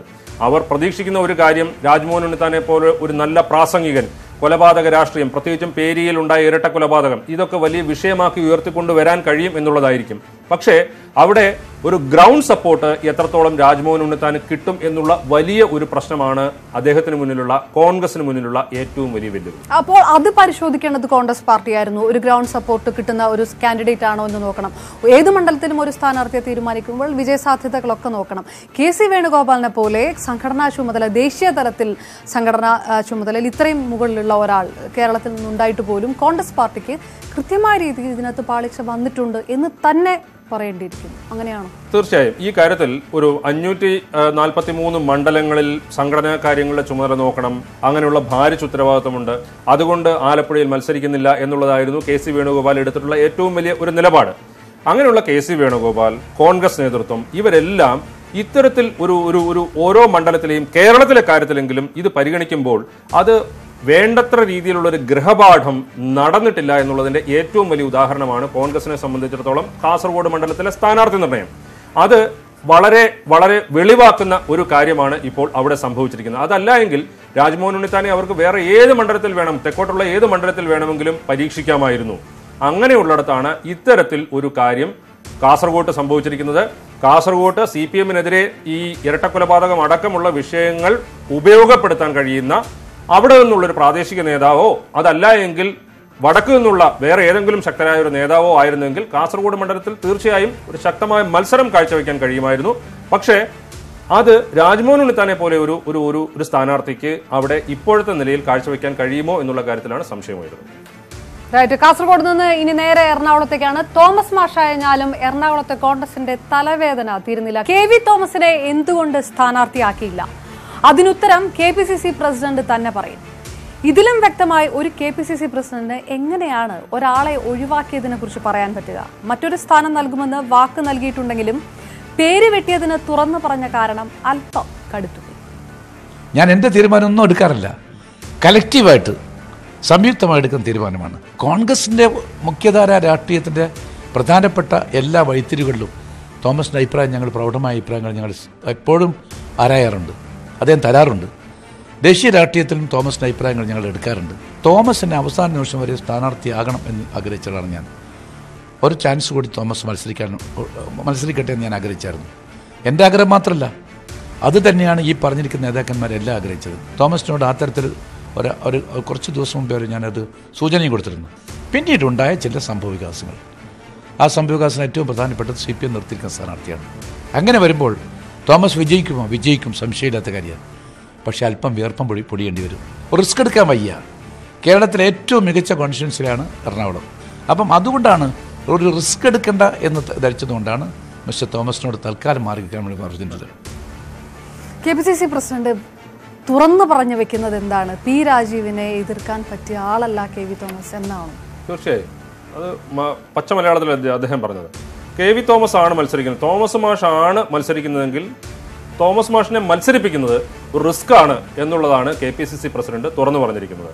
അവർ പ്രതീക്ഷിക്കുന്ന ഒരു കാര്യം രാജ്മോഹൻ ഉണ്ണിത്താനെ പോലെ ഒരു നല്ല പ്രാസംഗികൻ കൊലപാതക രാഷ്ട്രീയം പ്രത്യേകിച്ചും പേരിയിൽ ഉണ്ടായ ഇരട്ട കൊലപാതകം ഇതൊക്കെ വലിയ വിഷയമാക്കി ഉയർത്തിക്കൊണ്ടുവരാൻ കഴിയും എന്നുള്ളതായിരിക്കും. പക്ഷേ അവിടെ ഒരു ഗ്രൗണ്ട് സപ്പോർട്ട് എത്രത്തോളം രാജ്മോഹൻ ഉണ്ണിത്താന് കിട്ടും എന്നുള്ള വലിയ ഒരു പ്രശ്നമാണ് അദ്ദേഹത്തിന് മുന്നിലുള്ള കോൺഗ്രസിന് മുന്നിലുള്ള ഏറ്റവും വലിയ വെല്ലുവിളി. അപ്പോൾ അത് പരിശോധിക്കേണ്ടത് കോൺഗ്രസ് പാർട്ടിയായിരുന്നു. ഒരു ഗ്രൗണ്ട് സപ്പോർട്ട് കിട്ടുന്ന ഒരു കാൻഡിഡേറ്റ് ആണോ എന്ന് നോക്കണം. ഏത് മണ്ഡലത്തിലും ഒരു സ്ഥാനാർത്ഥിയെ തീരുമാനിക്കുമ്പോൾ വിജയ സാധ്യതകളൊക്കെ നോക്കണം. കെ സി വേണുഗോപാലിനെ പോലെ സംഘടനാ ചുമതല ദേശീയ തലത്തിൽ സംഘടനാ ചുമതലയിൽ ഇത്രയും മുകളിലുള്ള ഒരാൾ കേരളത്തിൽ നിന്നുണ്ടായിട്ട് പോലും കോൺഗ്രസ് പാർട്ടിക്ക് കൃത്യമായ രീതിയിൽ ഇതിനകത്ത് പാളിച്ച വന്നിട്ടുണ്ട് എന്ന് തന്നെ പറയേണ്ടിയിരിക്കുന്നു. അങ്ങനെയാണോ? തീർച്ചയായും. ഈ കാര്യത്തിൽ ഒരു അഞ്ഞൂറ്റി നാൽപ്പത്തി മൂന്ന് മണ്ഡലങ്ങളിൽ സംഘടനാ കാര്യങ്ങളുടെ ചുമതല നോക്കണം. അങ്ങനെയുള്ള ഭാരിച്ച ഉത്തരവാദിത്വമുണ്ട്. അതുകൊണ്ട് ആലപ്പുഴയിൽ മത്സരിക്കുന്നില്ല എന്നുള്ളതായിരുന്നു കെ സി വേണുഗോപാൽ എടുത്തിട്ടുള്ള ഏറ്റവും വലിയ ഒരു നിലപാട്. അങ്ങനെയുള്ള കെ സി വേണുഗോപാൽ കോൺഗ്രസ് നേതൃത്വം ഇവരെല്ലാം ഇത്തരത്തിൽ ഒരു ഒരു ഒരു ഓരോ മണ്ഡലത്തിലെയും കേരളത്തിലെ കാര്യത്തിലെങ്കിലും ഇത് പരിഗണിക്കുമ്പോൾ അത് വേണ്ടത്ര രീതിയിലുള്ള ഒരു ഗൃഹപാഠം നടന്നിട്ടില്ല എന്നുള്ളതിന്റെ ഏറ്റവും വലിയ ഉദാഹരണമാണ് കോൺഗ്രസിനെ സംബന്ധിച്ചിടത്തോളം കാസർഗോഡ് മണ്ഡലത്തിലെ സ്ഥാനാർത്ഥി നിർണയം. അത് വളരെ വളരെ വെളിവാക്കുന്ന ഒരു കാര്യമാണ് ഇപ്പോൾ അവിടെ സംഭവിച്ചിരിക്കുന്നത്. അതല്ല എങ്കിൽ രാജ്മോഹൻ ഉണ്ണിത്താനെ അവർക്ക് വേറെ ഏത് മണ്ഡലത്തിൽ വേണം തെക്കോട്ടുള്ള ഏത് മണ്ഡലത്തിൽ വേണമെങ്കിലും പരീക്ഷിക്കാമായിരുന്നു. അങ്ങനെയുള്ളിടത്താണ് ഇത്തരത്തിൽ ഒരു കാര്യം കാസർഗോട്ട് സംഭവിച്ചിരിക്കുന്നത്. കാസർഗോട്ട് സി പി എമ്മിനെതിരെ ഈ ഇരട്ടക്കൊലപാതകം അടക്കമുള്ള വിഷയങ്ങൾ ഉപയോഗപ്പെടുത്താൻ കഴിയുന്ന അവിടെ നിന്നുള്ളൊരു പ്രാദേശിക നേതാവോ അതല്ല എങ്കിൽ വടക്കു നിന്നുള്ള വേറെ ഏതെങ്കിലും ശക്തരായ ഒരു നേതാവോ ആയിരുന്നെങ്കിൽ കാസർഗോഡ് മണ്ഡലത്തിൽ തീർച്ചയായും ഒരു ശക്തമായ മത്സരം കാഴ്ചവെക്കാൻ കഴിയുമായിരുന്നു. പക്ഷേ അത് രാജ്മോഹൻ ഉണ്ണിത്താനെ പോലെ ഒരു ഒരു ഒരു ഒരു സ്ഥാനാർത്ഥിക്ക് അവിടെ ഇപ്പോഴത്തെ നിലയിൽ കാഴ്ചവെക്കാൻ കഴിയുമോ എന്നുള്ള കാര്യത്തിലാണ് സംശയമായിരുന്നത്. റൈറ്റ് കാസർഗോഡ് നിന്ന് ഇനി നേരെ എറണാകുളത്തേക്കാണ്. തോമസ് മാഷായഞ്ഞാലും എറണാകുളത്തെ കോൺഗ്രസിന്റെ തലവേദന തീരുന്നില്ല. കെ വി തോമസിനെ എന്തുകൊണ്ട് സ്ഥാനാർത്ഥിയാക്കിയില്ല? അതിനുത്തരം K P C C president തന്നെ പറയും. ഇതിലും വ്യക്തമായി ഒരു K P C C president എങ്ങനെയാണ് ഒരാളെ ഒഴിവാക്കിയതിനെ കുറിച്ച് പറയാൻ പറ്റുക? മറ്റൊരു സ്ഥാനം നൽകുമെന്ന് വാക്ക് നൽകിയിട്ടുണ്ടെങ്കിലും പേര് വെട്ടിയതിന് തുറന്നു പറഞ്ഞ കാരണം അല്പം കടുത്തു. ഞാൻ എന്റെ തീരുമാനമൊന്നും എടുക്കാറില്ല. കലക്റ്റീവായിട്ട് സംയുക്തമായി എടുക്കുന്ന തീരുമാനമാണ്. കോൺഗ്രസിന്റെ മുഖ്യധാര രാഷ്ട്രീയത്തിന്റെ പ്രധാനപ്പെട്ട എല്ലാ വഴിത്തിരിവുകളിലും തോമസിന്റെ അഭിപ്രായം ഞങ്ങൾ പ്രൗഢമായ അഭിപ്രായങ്ങൾ ഞങ്ങൾ എപ്പോഴും ആരായാറുണ്ട്. അദ്ദേഹം തരാറുണ്ട്. ദേശീയ രാഷ്ട്രീയത്തിലും തോമസിന്റെ അഭിപ്രായങ്ങൾ ഞങ്ങൾ എടുക്കാറുണ്ട്. തോമസിന്റെ അവസാന നിമിഷം വരെ സ്ഥാനാർത്ഥിയാകണം എന്ന് ആഗ്രഹിച്ചതാണ് ഞാൻ. ഒരു ചാൻസ് കൂടി തോമസ് മത്സരിക്കാൻ മത്സരിക്കട്ടെ എന്ന് ഞാൻ ആഗ്രഹിച്ചായിരുന്നു. എന്റെ ആഗ്രഹം മാത്രമല്ല അത് തന്നെയാണ് ഈ പറഞ്ഞിരിക്കുന്ന നേതാക്കന്മാരെല്ലാം ആഗ്രഹിച്ചത്. തോമസിനോട് ആ തരത്തിൽ ഒരു ഒരു കുറച്ച് ദിവസം മുമ്പേ വരെ ഞാനത് സൂചനയും കൊടുത്തിരുന്നു. പിന്നീടുണ്ടായ ചില സംഭവവികാസങ്ങൾ. ആ സംഭവവികാസം ഏറ്റവും പ്രധാനപ്പെട്ടത് സി പി എം നിർത്തിയിരിക്കുന്ന സ്ഥാനാർത്ഥിയാണ്. അങ്ങനെ വരുമ്പോൾ തോമസ് വിജയിക്കുമോ? വിജയിക്കും സംശയമില്ലാത്ത കാര്യമാണ് പക്ഷേ അല്പം വിയർപ്പം പൊടി പൊടിയേണ്ടി വരും. റിസ്ക് എടുക്കാൻ വയ്യ. കേരളത്തിലെ ഏറ്റവും മികച്ച കോൺസ്റ്റിറ്റ്യൻസിലാണ് എറണാകുളം. അപ്പം അതുകൊണ്ടാണ് ഒരു റിസ്ക് എടുക്കേണ്ട എന്ന് ധരിച്ചതുകൊണ്ടാണ് മിസ്റ്റർ തോമസിനോട് തൽക്കാലം മാറി നിൽക്കാൻ വേണ്ടി പറഞ്ഞിട്ടുള്ളത്. K P C C president തുറന്നു പറഞ്ഞു വെക്കുന്നത് എന്താണ്? പി രാജീവിനെ എതിർക്കാൻ പറ്റിയ ആളല്ല കെ വി തോമസ് എന്നാണ്? തീർച്ചയായും. അത് പച്ച മലയാളത്തിൽ അദ്ദേഹം- അദ്ദേഹം പറഞ്ഞത്? കെ വി തോമസ് ആണ് മത്സരിക്കുന്നത്. തോമസ് മാഷ് ആണ് മത്സരിക്കുന്നതെങ്കിൽ തോമസ് മാഷിനെ മത്സരിപ്പിക്കുന്നത് ഒരു റിസ്ക് ആണ് എന്നുള്ളതാണ് K P C C president തുറന്നു പറഞ്ഞിരിക്കുന്നത്.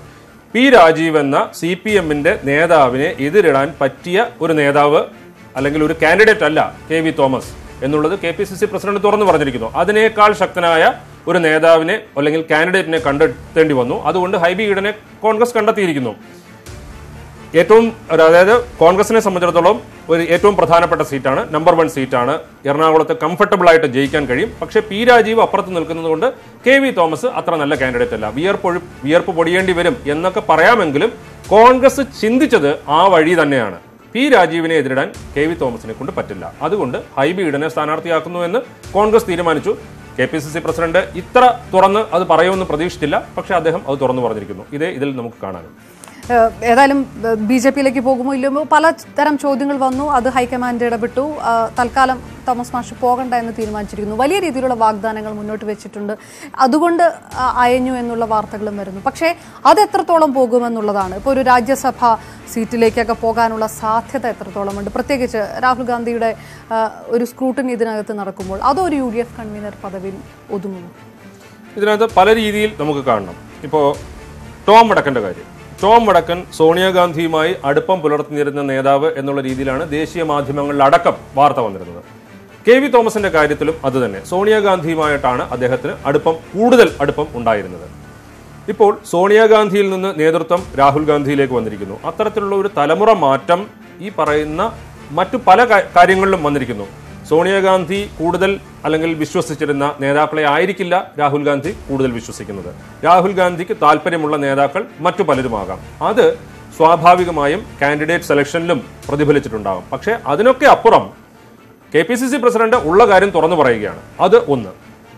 പി രാജീവ് എന്ന സി പി എമ്മിന്റെ നേതാവിനെ എതിരിടാൻ പറ്റിയ ഒരു നേതാവ് അല്ലെങ്കിൽ ഒരു കാൻഡിഡേറ്റ് അല്ല കെ വി തോമസ് എന്നുള്ളത് K P C C president തുറന്നു പറഞ്ഞിരിക്കുന്നു. അതിനേക്കാൾ ശക്തനായ ഒരു നേതാവിനെ അല്ലെങ്കിൽ കാൻഡിഡേറ്റിനെ കണ്ടെത്തേണ്ടി വന്നു. അതുകൊണ്ട് ഹൈബി ഈഡനെ കോൺഗ്രസ് കണ്ടെത്തിയിരിക്കുന്നു. ഏറ്റവും അതായത് കോൺഗ്രസിനെ സംബന്ധിച്ചിടത്തോളം ഒരു ഏറ്റവും പ്രധാനപ്പെട്ട സീറ്റാണ്. നമ്പർ വൺ സീറ്റാണ്. എറണാകുളത്ത് കംഫർട്ടബിൾ ആയിട്ട് ജയിക്കാൻ കഴിയും. പക്ഷേ പി രാജീവ് അപ്പുറത്ത് നിൽക്കുന്നതുകൊണ്ട് കെ വി തോമസ് അത്ര നല്ല കാൻഡിഡേറ്റ് അല്ല. വിയർപ്പൊഴി വിയർപ്പ് പൊടിയേണ്ടി വരും എന്നൊക്കെ പറയാമെങ്കിലും കോൺഗ്രസ് ചിന്തിച്ചത് ആ വഴി തന്നെയാണ്. പി രാജീവിനെ എതിരിടാൻ കെ വി തോമസിനെ കൊണ്ട് പറ്റില്ല. അതുകൊണ്ട് ഹൈബി ഈഡനെ സ്ഥാനാർത്ഥിയാക്കുന്നു എന്ന് കോൺഗ്രസ് തീരുമാനിച്ചു. K P C C president ഇത്ര തുറന്ന് അത് പറയുമെന്ന് പ്രതീക്ഷിച്ചില്ല. പക്ഷേ അദ്ദേഹം അത് തുറന്നു പറഞ്ഞിരിക്കുന്നു. ഇതേ ഇതിൽ നമുക്ക് കാണാനും. ഏതായാലും ബി ജെ പിയിലേക്ക് പോകുമോ ഇല്ലയോ? പല തരം ചോദ്യങ്ങൾ വന്നു. അത് ഹൈക്കമാൻഡ് ഇടപെട്ടു. തൽക്കാലം തോമസ് മാഷ് പോകണ്ട എന്ന് തീരുമാനിച്ചിരിക്കുന്നു. വലിയ രീതിയിലുള്ള വാഗ്ദാനങ്ങൾ മുന്നോട്ട് വെച്ചിട്ടുണ്ട്. അതുകൊണ്ട് അയഞ്ഞു എന്നുള്ള വാർത്തകളും വരുന്നു. പക്ഷേ അത് എത്രത്തോളം പോകുമെന്നുള്ളതാണ്. ഇപ്പോൾ ഒരു രാജ്യസഭ സീറ്റിലേക്കൊക്കെ പോകാനുള്ള സാധ്യത എത്രത്തോളമുണ്ട്? പ്രത്യേകിച്ച് രാഹുൽ ഗാന്ധിയുടെ ഒരു സ്ക്രൂട്ടിനി ഇതിനകത്ത് നടക്കുമ്പോൾ അതോ ഒരു യു ഡി എഫ് കൺവീനർ പദവിയിൽ ഒതുങ്ങുന്നു ഇതിനകത്ത് പല രീതിയിൽ നമുക്ക് കാണണം. ഇപ്പോൾ ടോം അടക്കേണ്ട കാര്യം. ടോം വടക്കൻ സോണിയാഗാന്ധിയുമായി അടുപ്പം പുലർത്തിയിരുന്ന നേതാവ് എന്നുള്ള രീതിയിലാണ് ദേശീയ മാധ്യമങ്ങളിലടക്കം വാർത്ത വന്നിരുന്നത്. കെ വി തോമസിന്റെ കാര്യത്തിലും അതുതന്നെ. സോണിയാഗാന്ധിയുമായിട്ടാണ് അദ്ദേഹത്തിന് അടുപ്പം കൂടുതൽ അടുപ്പം ഉണ്ടായിരുന്നത്. ഇപ്പോൾ സോണിയാഗാന്ധിയിൽ നിന്ന് നേതൃത്വം രാഹുൽ ഗാന്ധിയിലേക്ക് വന്നിരിക്കുന്നു. അത്തരത്തിലുള്ള ഒരു തലമുറ മാറ്റം ഈ പറയുന്ന മറ്റു പല കാര്യങ്ങളിലും വന്നിരിക്കുന്നു. സോണിയാഗാന്ധി കൂടുതൽ അല്ലെങ്കിൽ വിശ്വസിച്ചിരുന്ന നേതാക്കളെ ആയിരിക്കില്ല രാഹുൽ ഗാന്ധി കൂടുതൽ വിശ്വസിക്കുന്നത്. രാഹുൽ ഗാന്ധിക്ക് താല്പര്യമുള്ള നേതാക്കൾ മറ്റു പലരുമാകാം. അത് സ്വാഭാവികമായും കാൻഡിഡേറ്റ് സെലക്ഷനിലും പ്രതിഫലിച്ചിട്ടുണ്ടാകും. പക്ഷേ അതിനൊക്കെ അപ്പുറം K P C C president ഉള്ള കാര്യം തുറന്നു പറയുകയാണ്. അത് ഒന്ന്.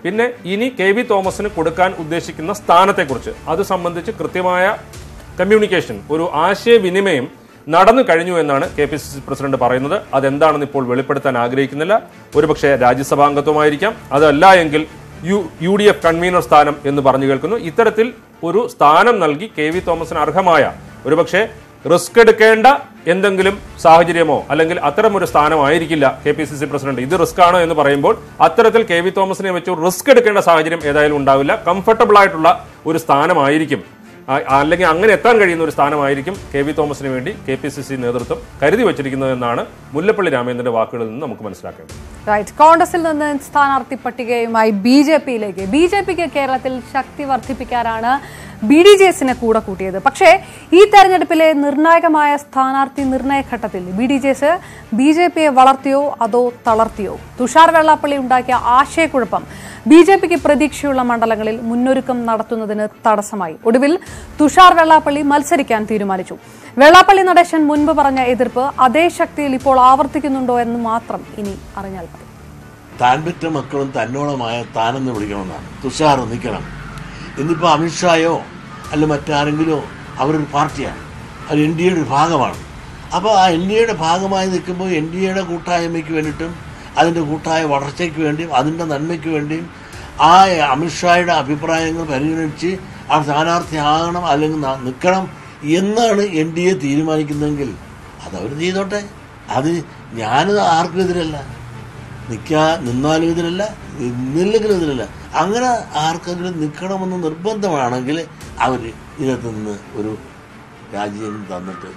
പിന്നെ ഇനി കെ വി തോമസിന് കൊടുക്കാൻ ഉദ്ദേശിക്കുന്ന സ്ഥാനത്തെക്കുറിച്ച്. അത് സംബന്ധിച്ച് കൃത്യമായ കമ്മ്യൂണിക്കേഷൻ ഒരു ആശയവിനിമയം നടന്നു കഴിഞ്ഞു എന്നാണ് K P C C president പറയുന്നത്. അതെന്താണെന്ന് ഇപ്പോൾ വെളിപ്പെടുത്താൻ ആഗ്രഹിക്കുന്നില്ല. ഒരുപക്ഷെ രാജ്യസഭാംഗത്വമായിരിക്കാം. അതല്ല എങ്കിൽ U U D F convener സ്ഥാനം എന്ന് പറഞ്ഞു കേൾക്കുന്നു. ഇത്തരത്തിൽ ഒരു സ്ഥാനം നൽകി കെ വി തോമസിന് അർഹമായ ഒരുപക്ഷെ റിസ്ക് എടുക്കേണ്ട എന്തെങ്കിലും സാഹചര്യമോ അല്ലെങ്കിൽ അത്തരം ഒരു സ്ഥാനമായിരിക്കില്ല K P C C president. ഇത് റിസ്ക് ആണ് എന്ന് പറയുമ്പോൾ അത്തരത്തിൽ കെ വി തോമസിനെ വെച്ച് റിസ്ക് എടുക്കേണ്ട സാഹചര്യം ഏതായാലും ഉണ്ടാവില്ല. കംഫർട്ടബിൾ ആയിട്ടുള്ള ഒരു സ്ഥാനമായിരിക്കും. അല്ലെങ്കിൽ അങ്ങനെ എത്താൻ കഴിയുന്ന ഒരു സ്ഥാനമായിരിക്കും കെ വി തോമസിന് വേണ്ടി കെ പി സി സി നേതൃത്വം കരുതി വച്ചിരിക്കുന്നതെന്നാണ് മുല്ലപ്പള്ളി രാമേന്ദ്രന്റെ വാക്കുകളിൽ നിന്ന് നമുക്ക് മനസ്സിലാക്കേണ്ടത്. റൈറ്റ് കോൺഗ്രസിൽ നിന്ന് സ്ഥാനാർത്ഥി പട്ടികയുമായി ബി ജെ പിയിലേക്ക്. ബി ജെ പിക്ക് കേരളത്തിൽ ശക്തി വർദ്ധിപ്പിക്കാനാണ് ബി ഡി ജെ എസിനെ കൂടെ കൂട്ടിയത്. പക്ഷേ ഈ തെരഞ്ഞെടുപ്പിലെ നിർണായകമായ സ്ഥാനാർത്ഥി നിർണയ ഘട്ടത്തിൽ B D J S B J പിയെ വളർത്തിയോ അതോ തളർത്തിയോ? തുഷാർ വെള്ളാപ്പള്ളി ഉണ്ടാക്കിയ ആശയക്കുഴപ്പം ബി ജെ പിക്ക് പ്രതീക്ഷയുള്ള മണ്ഡലങ്ങളിൽ മുന്നൊരുക്കം നടത്തുന്നതിന് തടസ്സമായി. ഒടുവിൽ തുഷാർ വെള്ളാപ്പള്ളി മത്സരിക്കാൻ തീരുമാനിച്ചു. വെള്ളാപ്പള്ളി നടേശൻ മുൻപ് പറഞ്ഞ എതിർപ്പ് അതേ ശക്തിയിൽ ഇപ്പോൾ ആവർത്തിക്കുന്നുണ്ടോ എന്ന് മാത്രം ഇനി അറിഞ്ഞാൽ മതി. താൻ പെറ്റ മക്കളും തന്നോളമായ താനെന്ന് വിളിക്കണമെന്നാണ്. തുഷാർ നിൽക്കണം. ഇന്നിപ്പോൾ അമിത്ഷായോ അല്ല മറ്റാരെങ്കിലോ അവരൊരു പാർട്ടിയാണ്. അത് എൻ ഡി എയുടെ ഒരു ഭാഗമാണ്. അപ്പോൾ ആ എൻ ഡി എയുടെ ഭാഗമായി നിൽക്കുമ്പോൾ എൻ ഡി എയുടെ കൂട്ടായ്മയ്ക്ക് വേണ്ടിയിട്ടും അതിന്റെ കൂട്ടായ വളർച്ചയ്ക്ക് വേണ്ടിയും അതിന്റെ നന്മയ്ക്ക് വേണ്ടിയും ആ അമിത്ഷായുടെ അഭിപ്രായങ്ങൾ പരിഗണിച്ച് ആ സ്ഥാനാർത്ഥിയാകണം അല്ലെങ്കിൽ ന- നിൽക്കണം എന്നാണ് എൻ ഡി എ തീരുമാനിക്കുന്നതെങ്കിൽ അതവർ ചെയ്തോട്ടെ. അത് ഞാനത് ആർക്കും എതിരല്ല. നിൽക്കാ നിന്നാലും ഇതിലല്ല നിന്നില്ലെങ്കിലും ഇതിലല്ല അങ്ങനെ ആർക്കെങ്കിലും നിൽക്കണമെന്ന് നിർബന്ധമാണെങ്കിൽ അവർ ഇതിനകത്ത് നിന്ന് ഒരു രാജ്യം തന്നിട്ട്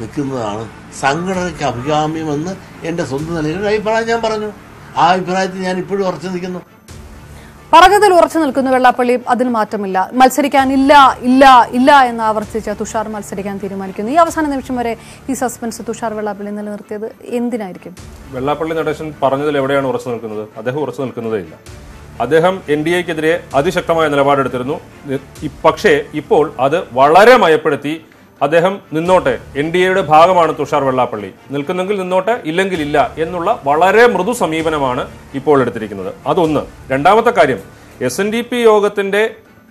നിൽക്കുന്നതാണ് സംഘടനയ്ക്ക് അഭികാമ്യമെന്ന് എന്റെ സ്വന്തം നിലയിൽ അഭിപ്രായം ഞാൻ പറഞ്ഞു. ആ അഭിപ്രായത്തിൽ ഞാൻ ഇപ്പോഴും ഉറച്ചു നിൽക്കുന്നു. പറഞ്ഞതിൽ ഉറച്ചു നിൽക്കുന്ന വെള്ളാപ്പള്ളി അതിന് മാറ്റമില്ല. മത്സരിക്കാൻ ഇല്ല ഇല്ല ഇല്ല എന്ന് ആവർത്തിച്ച തുഷാർ മത്സരിക്കാൻ തീരുമാനിക്കുന്നു. ഈ അവസാന നിമിഷം വരെ ഈ സസ്പെൻസ് തുഷാർ വെള്ളാപ്പള്ളി നിലനിർത്തിയത് എന്തിനായിരിക്കും? വെള്ളാപ്പള്ളി നടേശൻ പറഞ്ഞതിൽ എവിടെയാണ് ഉറച്ചു നിൽക്കുന്നത്? അദ്ദേഹം ഉറച്ചു നിൽക്കുന്നതേ ഇല്ല. അദ്ദേഹം എൻ ഡി എക്കെതിരെ അതിശക്തമായ നിലപാടെടുത്തിരുന്നു. പക്ഷേ ഇപ്പോൾ അത് വളരെ മയപ്പെടുത്തി അദ്ദേഹം നിന്നോട്ടെ. എൻ ഡി എയുടെ ഭാഗമാണ് തുഷാർ വെള്ളാപ്പള്ളി. നിൽക്കുന്നെങ്കിൽ നിന്നോട്ടെ ഇല്ലെങ്കിൽ ഇല്ല എന്നുള്ള വളരെ മൃദു സമീപനമാണ് ഇപ്പോൾ എടുത്തിരിക്കുന്നത്. അതൊന്ന്. രണ്ടാമത്തെ കാര്യം. എസ് എൻ ഡി പി യോഗത്തിന്റെ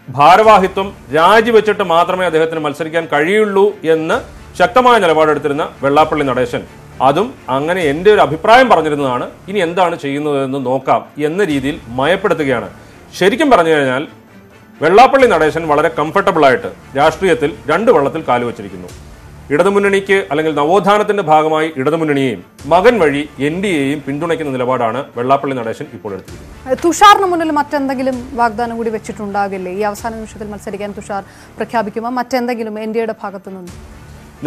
ഭാരവാഹിത്വം രാജിവെച്ചിട്ട് മാത്രമേ അദ്ദേഹത്തിന് മത്സരിക്കാൻ കഴിയുള്ളൂ എന്ന് ശക്തമായ നിലപാടെടുത്തിരുന്ന വെള്ളാപ്പള്ളി നടേശൻ. അതും അങ്ങനെ എന്റെ ഒരു അഭിപ്രായം പറഞ്ഞിരുന്നതാണ്. ഇനി എന്താണ് ചെയ്യുന്നതെന്ന് നോക്കാം എന്ന രീതിയിൽ മയപ്പെടുത്തുകയാണ്. ശരിക്കും പറഞ്ഞു കഴിഞ്ഞാൽ വെള്ളാപ്പള്ളി നടേശൻ വളരെ കംഫർട്ടബിൾ ആയിട്ട് രാഷ്ട്രീയത്തിൽ രണ്ട് വള്ളത്തിൽ കാലുവച്ചിരിക്കുന്നു ഇടതുമുന്നണിക്ക് അല്ലെങ്കിൽ നവോത്ഥാനത്തിന്റെ ഭാഗമായി ഇടതുമുന്നണിയെയും മകൻ വഴി എൻ ഡി എയും പിന്തുണയ്ക്കുന്ന നിലപാടാണ് വെള്ളാപ്പള്ളി നടേശൻ ഇപ്പോൾ എടുത്തിരിക്കുന്നത്. തുഷാറിന് മുന്നിൽ മറ്റെന്തെങ്കിലും വാഗ്ദാനം കൂടി വെച്ചിട്ടുണ്ടാകില്ലേ? ഈ അവസാന നിമിഷത്തിൽ മത്സരിക്കാൻ തുഷാർ പ്രഖ്യാപിക്കുമ്പോൾ മറ്റെന്തെങ്കിലും എൻ ഡി എയുടെ ഭാഗത്തു നിന്ന്?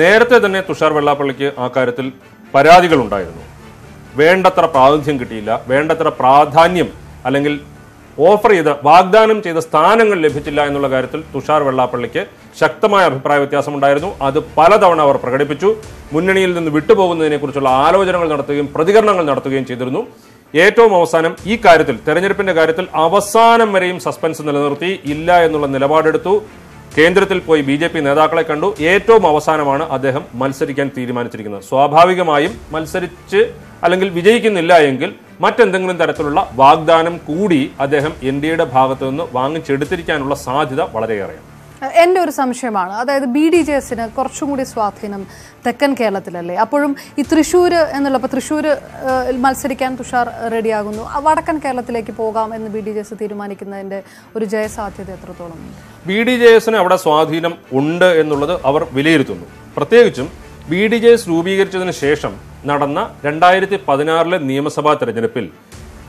നേരത്തെ തന്നെ തുഷാർ വെള്ളാപ്പള്ളിക്ക് ആ കാര്യത്തിൽ പരാതികൾ ഉണ്ടായിരുന്നു വേണ്ടത്ര പ്രാതിനിധ്യം കിട്ടിയില്ല. വേണ്ടത്ര പ്രാധാന്യം അല്ലെങ്കിൽ ഓഫർ ചെയ്ത വാഗ്ദാനം ചെയ്ത സ്ഥാനങ്ങൾ ലഭിച്ചില്ല എന്നുള്ള കാര്യത്തിൽ തുഷാർ വെള്ളാപ്പള്ളിക്ക് ശക്തമായ അഭിപ്രായ വ്യത്യാസമുണ്ടായിരുന്നു. അത് പലതവണ അവർ പ്രകടിപ്പിച്ചു. മുന്നണിയിൽ നിന്ന് വിട്ടുപോകുന്നതിനെക്കുറിച്ചുള്ള ആലോചനകൾ നടത്തുകയും പ്രതികരണങ്ങൾ നടത്തുകയും ചെയ്തിരുന്നു. ഏറ്റവും അവസാനം ഈ കാര്യത്തിൽ തെരഞ്ഞെടുപ്പിന്റെ കാര്യത്തിൽ അവസാനം വരെയും സസ്പെൻസ് നിലനിർത്തി ഇല്ല എന്നുള്ള നിലപാടെടുത്തു. കേന്ദ്രത്തിൽ പോയി ബി ജെ പി നേതാക്കളെ കണ്ടു. ഏറ്റവും അവസാനമാണ് അദ്ദേഹം മത്സരിക്കാൻ തീരുമാനിച്ചിരിക്കുന്നത്. സ്വാഭാവികമായും മത്സരിച്ച് അല്ലെങ്കിൽ വിജയിക്കുന്നില്ല എങ്കിൽ മറ്റെന്തെങ്കിലും തരത്തിലുള്ള വാഗ്ദാനം കൂടി അദ്ദേഹം എൻ ഡി എയുടെ ഭാഗത്തു നിന്ന് വാങ്ങിച്ചെടുത്തിരിക്കാനുള്ള സാധ്യത വളരെയേറെയാണ്. എന്റെ ഒരു സംശയമാണ്. അതായത് ബി ഡി ജെ എസിന് കുറച്ചും കൂടി സ്വാധീനം തെക്കൻ കേരളത്തിലല്ലേ? അപ്പോഴും ഈ തൃശ്ശൂർ എന്നുള്ള ഇപ്പോൾ തൃശ്ശൂർ മത്സരിക്കാൻ തുഷാർ റെഡിയാകുന്നു. വടക്കൻ കേരളത്തിലേക്ക് പോകാം എന്ന് ബി ഡി ജെ എസ് തീരുമാനിക്കുന്നതിന്റെ ഒരു ജയസാധ്യത എത്രത്തോളം? ബി ഡി ജെ എസിന് അവിടെ സ്വാധീനം ഉണ്ട് എന്നുള്ളത് അവർ വിലയിരുത്തുന്നു. പ്രത്യേകിച്ചും ബി ഡി ജെ എസ് രൂപീകരിച്ചതിന് ശേഷം നടന്ന രണ്ടായിരത്തി പതിനാറിലെ നിയമസഭാ തെരഞ്ഞെടുപ്പിൽ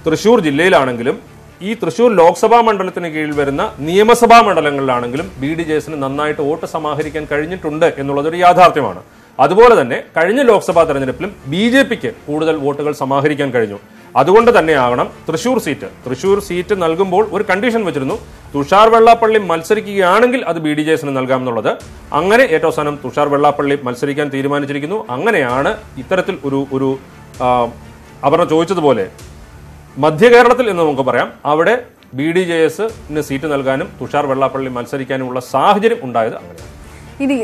തൃശൂർ ജില്ലയിലാണെങ്കിലും ഈ തൃശൂർ ലോക്സഭാ മണ്ഡലത്തിന് കീഴിൽ വരുന്ന നിയമസഭാ മണ്ഡലങ്ങളിലാണെങ്കിലും ബി ഡി ജെ എസിന് നന്നായിട്ട് വോട്ട് സമാഹരിക്കാൻ കഴിഞ്ഞിട്ടുണ്ട് എന്നുള്ളതൊരു യാഥാർത്ഥ്യമാണ്. അതുപോലെ തന്നെ കഴിഞ്ഞ ലോക്സഭാ തെരഞ്ഞെടുപ്പിലും ബി ജെ പിക്ക് കൂടുതൽ വോട്ടുകൾ സമാഹരിക്കാൻ കഴിഞ്ഞു. അതുകൊണ്ട് തന്നെയാവണം തൃശൂർ സീറ്റ്. തൃശൂർ സീറ്റ് നൽകുമ്പോൾ ഒരു കണ്ടീഷൻ വെച്ചിരുന്നു. തുഷാർ വെള്ളാപ്പള്ളി മത്സരിക്കുകയാണെങ്കിൽ അത് ബി ഡി ജെ എസിന് നൽകാമെന്നുള്ളത്. അങ്ങനെ ഏറ്റവും അവസാനം തുഷാർ വെള്ളാപ്പള്ളി മത്സരിക്കാൻ തീരുമാനിച്ചിരിക്കുന്നു. അങ്ങനെയാണ് ഇത്തരത്തിൽ ഒരു ഒരു അവർ ചോദിച്ചതുപോലെ. മധ്യ കേരളത്തിൽ എന്ന് നമുക്ക് പറയാം. അവിടെ ബി ഡി ജെ എസിന് സീറ്റ് നൽകാനും തുഷാർ വെള്ളാപ്പള്ളി മത്സരിക്കാനുമുള്ള സാഹചര്യം ഉണ്ടായത് അങ്ങനെയാണ്. ഇനി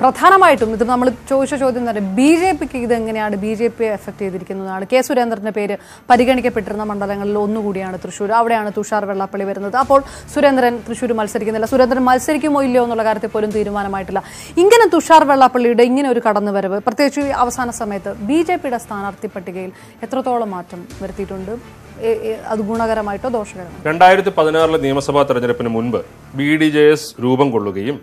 പ്രധാനമായിട്ടും ഇത് നമ്മൾ ചോദിച്ച ചോദ്യം തന്നെ ബി ജെ പിക്ക് ഇത് എങ്ങനെയാണ് ബി ജെ പിയെ എഫക്ട് ചെയ്തിരിക്കുന്നതാണ് കെ സുരേന്ദ്രന്റെ പേര് പരിഗണിക്കപ്പെട്ടിരുന്ന മണ്ഡലങ്ങളിൽ ഒന്നുകൂടിയാണ് തൃശ്ശൂർ. അവിടെയാണ് തുഷാർ വെള്ളാപ്പള്ളി വരുന്നത്. അപ്പോൾ സുരേന്ദ്രൻ തൃശ്ശൂർ മത്സരിക്കുന്നില്ല. സുരേന്ദ്രൻ മത്സരിക്കുമോ ഇല്ലയോ എന്നുള്ള കാര്യത്തിൽ പോലും തീരുമാനമായിട്ടില്ല. ഇങ്ങനെ തുഷാർ വെള്ളാപ്പള്ളിയുടെ ഇങ്ങനെ ഒരു കടന്നുവരവ് പ്രത്യേകിച്ച് അവസാന സമയത്ത് ബി ജെ പിയുടെ സ്ഥാനാർത്ഥി പട്ടികയിൽ എത്രത്തോളം മാറ്റം വരുത്തിയിട്ടുണ്ട്? അത് ഗുണകരമായിട്ടോ ദോഷകരമായിട്ടോ? രണ്ടായിരത്തി പതിനാറിലെ നിയമസഭാ തെരഞ്ഞെടുപ്പിന് മുൻപ് ബി ഡി ജെ എസ് രൂപം കൊള്ളുകയും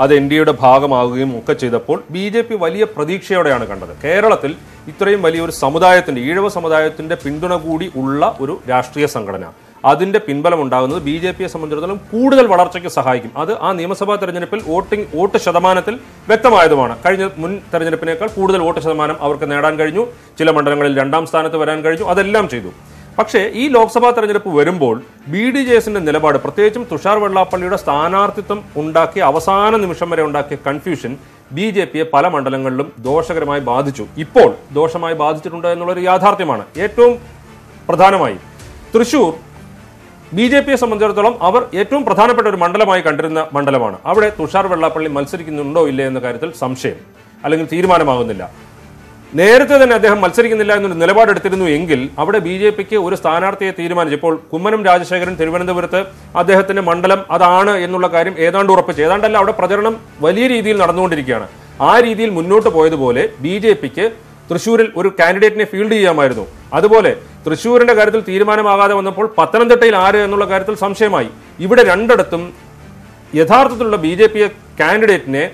അത് എൻ ഡി എയുടെ ഭാഗമാകുകയും ഒക്കെ ചെയ്തപ്പോൾ ബി ജെ പി വലിയ പ്രതീക്ഷയോടെയാണ് കണ്ടത്. കേരളത്തിൽ ഇത്രയും വലിയൊരു സമുദായത്തിന്റെ ഈഴവ സമുദായത്തിന്റെ പിന്തുണ കൂടി ഉള്ള ഒരു രാഷ്ട്രീയ സംഘടന. അതിന്റെ പിൻബലം ഉണ്ടാകുന്നത് ബി ജെ പിയെ സംബന്ധിച്ചിടത്തോളം കൂടുതൽ വളർച്ചയ്ക്ക് സഹായിക്കും. അത് ആ നിയമസഭാ തെരഞ്ഞെടുപ്പിൽ വോട്ടിംഗ് വോട്ട് ശതമാനത്തിൽ വ്യക്തമായതുമാണ്. കഴിഞ്ഞ മുൻ തെരഞ്ഞെടുപ്പിനേക്കാൾ കൂടുതൽ വോട്ട് ശതമാനം അവർക്ക് നേടാൻ കഴിഞ്ഞു. ചില മണ്ഡലങ്ങളിൽ രണ്ടാം സ്ഥാനത്ത് വരാൻ കഴിഞ്ഞു. അതെല്ലാം ചെയ്തു. പക്ഷേ ഈ ലോക്സഭാ തെരഞ്ഞെടുപ്പ് വരുമ്പോൾ ബി ഡി ജെ എസിന്റെ നിലപാട് പ്രത്യേകിച്ചും തുഷാർ വെള്ളാപ്പള്ളിയുടെ സ്ഥാനാർത്ഥിത്വം ഉണ്ടാക്കിയ അവസാന നിമിഷം വരെ ഉണ്ടാക്കിയ കൺഫ്യൂഷൻ ബി ജെ പിയെ പല മണ്ഡലങ്ങളിലും ദോഷകരമായി ബാധിച്ചു. ഇപ്പോൾ ദോഷമായി ബാധിച്ചിട്ടുണ്ട് എന്നുള്ളൊരു യാഥാർത്ഥ്യമാണ്. ഏറ്റവും പ്രധാനമായി തൃശൂർ ബി ജെ പിയെ സംബന്ധിച്ചിടത്തോളം അവർ ഏറ്റവും പ്രധാനപ്പെട്ട ഒരു മണ്ഡലമായി കണ്ടിരുന്ന മണ്ഡലമാണ്. അവിടെ തുഷാർ വെള്ളാപ്പള്ളി മത്സരിക്കുന്നുണ്ടോ ഇല്ലേ എന്ന കാര്യത്തിൽ സംശയം. അല്ലെങ്കിൽ തീരുമാനമാകുന്നില്ല. നേരത്തെ തന്നെ അദ്ദേഹം മത്സരിക്കുന്നില്ല എന്നൊരു നിലപാടെടുത്തിരുന്നു എങ്കിൽ അവിടെ ബി ജെ പിക്ക് ഒരു സ്ഥാനാർത്ഥിയെ തീരുമാനിച്ചു ഇപ്പോൾ കുമ്മനം രാജശേഖരൻ തിരുവനന്തപുരത്ത് അദ്ദേഹത്തിന്റെ മണ്ഡലം അതാണ് എന്നുള്ള കാര്യം ഏതാണ്ട് ഉറപ്പിച്ചു. ഏതാണ്ടല്ല അവിടെ പ്രചരണം വലിയ രീതിയിൽ നടന്നുകൊണ്ടിരിക്കുകയാണ്. ആ രീതിയിൽ മുന്നോട്ട് പോയതുപോലെ ബി ജെ പിക്ക് തൃശ്ശൂരിൽ ഒരു കാൻഡിഡേറ്റിനെ ഫീൽഡ് ചെയ്യാമായിരുന്നു. അതുപോലെ തൃശ്ശൂരിന്റെ കാര്യത്തിൽ തീരുമാനമാകാതെ വന്നപ്പോൾ പത്തനംതിട്ടയിൽ ആര് എന്നുള്ള കാര്യത്തിൽ സംശയമായി. ഇവിടെ രണ്ടിടത്തും യഥാർത്ഥത്തിലുള്ള ബി ജെ പി കാൻഡിഡേറ്റിനെ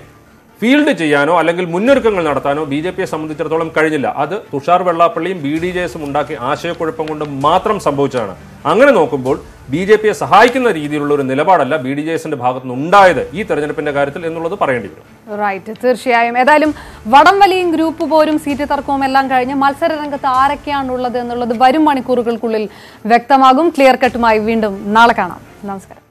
ഫീൽഡ് ചെയ്യാനോ അല്ലെങ്കിൽ മുന്നൊരുക്കങ്ങൾ നടത്താനോ ബി ജെ പിയെ സംബന്ധിച്ചിടത്തോളം കഴിഞ്ഞില്ല. അത് തുഷാർ വെള്ളാപ്പള്ളിയും ബി ഡി ജെ എസും ഉണ്ടാക്കിയ ആശയക്കുഴപ്പം കൊണ്ട് മാത്രം സംഭവിച്ചതാണ്. അങ്ങനെ നോക്കുമ്പോൾ ബി ജെ പിയെ സഹായിക്കുന്ന രീതിയിലുള്ള ഒരു നിലപാടല്ല ബി ഡി ജെ എസിന്റെ ഭാഗത്തുനിന്ന് ഉണ്ടായത് ഈ തെരഞ്ഞെടുപ്പിന്റെ കാര്യത്തിൽ എന്നുള്ളത് പറയേണ്ടി വരും റൈറ്റ് തീർച്ചയായും. ഏതായാലും വടംവലിയും ഗ്രൂപ്പ് പോരും സീറ്റ് തർക്കവും എല്ലാം കഴിഞ്ഞ് മത്സര രംഗത്ത് ആരൊക്കെയാണുള്ളത് എന്നുള്ളത് വരും മണിക്കൂറുകൾക്കുള്ളിൽ വ്യക്തമാകും. ക്ലിയർ കട്ടുമായി വീണ്ടും നാളെ കാണാം. നമസ്കാരം.